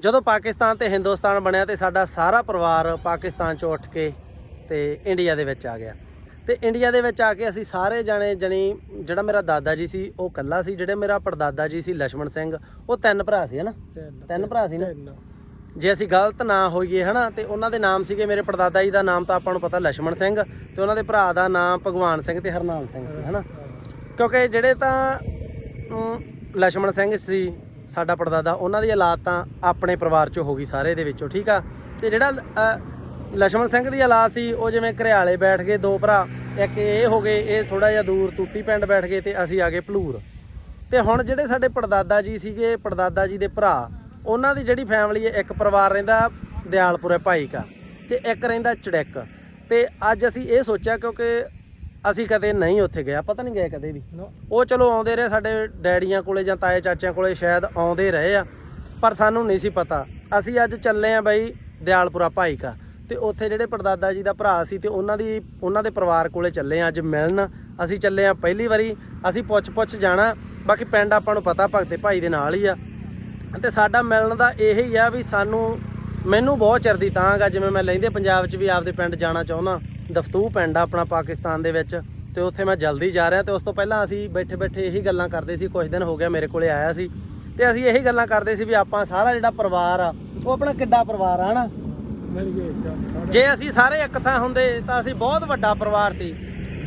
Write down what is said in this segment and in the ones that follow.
ਜਦੋਂ ਪਾਕਿਸਤਾਨ ਤੇ ਹਿੰਦੁਸਤਾਨ ਬਣਿਆ ਤੇ ਸਾਡਾ ਸਾਰਾ ਪਰਿਵਾਰ ਪਾਕਿਸਤਾਨ ਚੋਂ ਉੱਠ ਕੇ ਤੇ ਇੰਡੀਆ ਦੇ ਵਿੱਚ ਆ ਗਿਆ। ਤੇ ਇੰਡੀਆ ਦੇ ਵਿੱਚ ਆ ਕੇ ਅਸੀਂ ਸਾਰੇ ਜਾਣੇ ਜਣੀ ਜਿਹੜਾ ਮੇਰਾ ਦਾਦਾ ਜੀ ਸੀ ਉਹ ਇਕੱਲਾ ਸੀ ਜਿਹੜੇ ਮੇਰਾ ਪਰਦਾਦਾ ਜੀ ਸੀ ਲక్ష్మణ ਸਿੰਘ ਉਹ ਤਿੰਨ ਭਰਾ ਸੀ ਹਨਾ? ਤਿੰਨ ਭਰਾ ਸੀ ਨਾ? ਜੇ ਅਸੀਂ ਗਲਤ ਨਾ ਹੋਈਏ ਹਨਾ ਤੇ ਉਹਨਾਂ ਦੇ ਨਾਮ ਸੀਗੇ ਮੇਰੇ ਪਰਦਾਦਾ ਜੀ ਦਾ ਨਾਮ ਤਾਂ ਆਪਾਂ ਨੂੰ ਪਤਾ ਲక్ష్మణ ਸਿੰਘ ਤੇ ਉਹਨਾਂ ਦੇ ਭਰਾ ਦਾ ਨਾਮ ਭਗਵਾਨ ਸਿੰਘ ਤੇ ਹਰਨਾਮ ਸਿੰਘ ਸੀ ਹਨਾ? ਕਿਉਂਕਿ ਜਿਹੜੇ ਤਾਂ ਲక్ష్మణ ਸਿੰਘ ਸੀ ਸਾਡਾ ਪਰਦਾਦਾ ਉਹਨਾਂ ਦੀ ਔਲਾਦ ਤਾਂ ਆਪਣੇ ਪਰਿਵਾਰ ਚੋਂ ਹੋ ਗਈ ਸਾਰੇ ਦੇ ਵਿੱਚੋਂ, ਠੀਕ ਆ? ਤੇ ਜਿਹੜਾ ਲਸ਼ਮਣ ਸਿੰਘ ਦੀ ਔਲਾਦ ਸੀ, ਉਹ ਜਿਵੇਂ ਘਰਿਆਲੇ ਬੈਠ ਗਏ, ਦੋ ਭਰਾ, ਇੱਕ ਇਹ ਹੋ ਗਏ, ਇਹ ਥੋੜਾ ਜਿਹਾ ਦੂਰ ਟੂਟੀ ਪਿੰਡ ਬੈਠ ਗਏ ਤੇ ਅਸੀਂ ਆ ਗਏ ਭਲੂਰ। ਤੇ ਹੁਣ ਜਿਹੜੇ ਸਾਡੇ ਪਰਦਾਦਾ ਜੀ ਸੀਗੇ ਪਰਦਾਦਾ ਜੀ ਦੇ ਭਰਾ, ਉਹਨਾਂ ਦੀ ਜਿਹੜੀ ਫੈਮਿਲੀ ਹੈ, ਇੱਕ ਪਰਿਵਾਰ ਰਹਿੰਦਾ ਦਿਆਲਪੁਰੇ ਭਾਈ ਕਾ ਤੇ ਇੱਕ ਰਹਿੰਦਾ ਚੜੈਕ। ਤੇ ਅੱਜ ਅਸੀਂ ਇਹ ਸੋਚਿਆ ਕਿਉਂਕਿ ਅਸੀਂ ਕਦੇ ਨਹੀਂ ਉੱਥੇ ਗਏ ਪਤਾ ਨਹੀਂ ਗਏ ਕਦੇ ਵੀ। ਉਹ ਚਲੋ ਆਉਂਦੇ ਰਹੇ ਸਾਡੇ ਡੈਡੀਆਂ ਕੋਲੇ ਜਾਂ ਤਾਏ ਚਾਚਿਆਂ ਕੋਲੇ ਸ਼ਾਇਦ ਆਉਂਦੇ ਰਹੇ ਆ ਪਰ ਸਾਨੂੰ ਨਹੀਂ ਸੀ ਪਤਾ। ਅਸੀਂ ਅੱਜ ਚੱਲੇ ਆ ਬਈ ਦਿਆਲਪੁਰਾ ਭਾਈ ਕਾ ਤੇ ਉੱਥੇ ਜਿਹੜੇ ਪੜਦਾਦਾ ਜੀ ਦਾ ਭਰਾ ਸੀ ਤੇ ਉਹਨਾਂ ਦੀ ਉਹਨਾਂ ਦੇ ਪਰਿਵਾਰ ਕੋਲੇ ਚੱਲੇ ਆ ਅੱਜ ਮਿਲਣ। ਅਸੀਂ ਚੱਲੇ ਆ ਪਹਿਲੀ ਵਾਰੀ ਅਸੀਂ ਪੁੱਛ ਪੁੱਛ ਜਾਣਾ ਬਾਕੀ ਪਿੰਡ ਆਪਾਂ ਨੂੰ ਪਤਾ ਭਗਤੇ ਭਾਈ ਦੇ ਨਾਲ ਹੀ ਆ। ਤੇ ਸਾਡਾ ਮਿਲਣ ਦਾ ਇਹ ਹੀ ਆ ਵੀ ਸਾਨੂੰ ਮੈਨੂੰ ਬਹੁਤ ਚਿਰ ਦੀ ਤਾਂਗ ਆ ਜਿਵੇਂ ਮੈਂ ਲੈਂਦੇ ਪੰਜਾਬ 'ਚ ਵੀ ਆਪਦੇ ਪਿੰਡ ਜਾਣਾ ਚਾਹੁੰਦਾ। ਦਫਤੂ ਪਿੰਡ ਆ ਆਪਣਾ ਪਾਕਿਸਤਾਨ ਦੇ ਵਿੱਚ ਤੇ ਉੱਥੇ ਮੈਂ ਜਲਦੀ ਜਾ ਰਿਹਾ ਤੇ ਉਸ ਤੋਂ ਪਹਿਲਾਂ ਅਸੀਂ ਬੈਠੇ ਬੈਠੇ ਇਹੀ ਗੱਲਾਂ ਕਰਦੇ ਸੀ ਕੁਝ ਦਿਨ ਹੋ ਗਿਆ ਮੇਰੇ ਕੋਲੇ ਆਇਆ ਸੀ ਤੇ ਅਸੀਂ ਇਹੀ ਗੱਲਾਂ ਕਰਦੇ ਸੀ ਵੀ ਆਪਾਂ ਸਾਰਾ ਜਿਹੜਾ ਪਰਿਵਾਰ ਆ, ਉਹ ਆਪਣਾ ਕਿੱਡਾ ਪਰਿਵਾਰ ਆ ਹਨਾ? ਜੇ ਅਸੀਂ ਸਾਰੇ ਇੱਕ ਥਾਂ ਹੁੰਦੇ ਤਾਂ ਅਸੀਂ ਬਹੁਤ ਵੱਡਾ ਪਰਿਵਾਰ ਸੀ।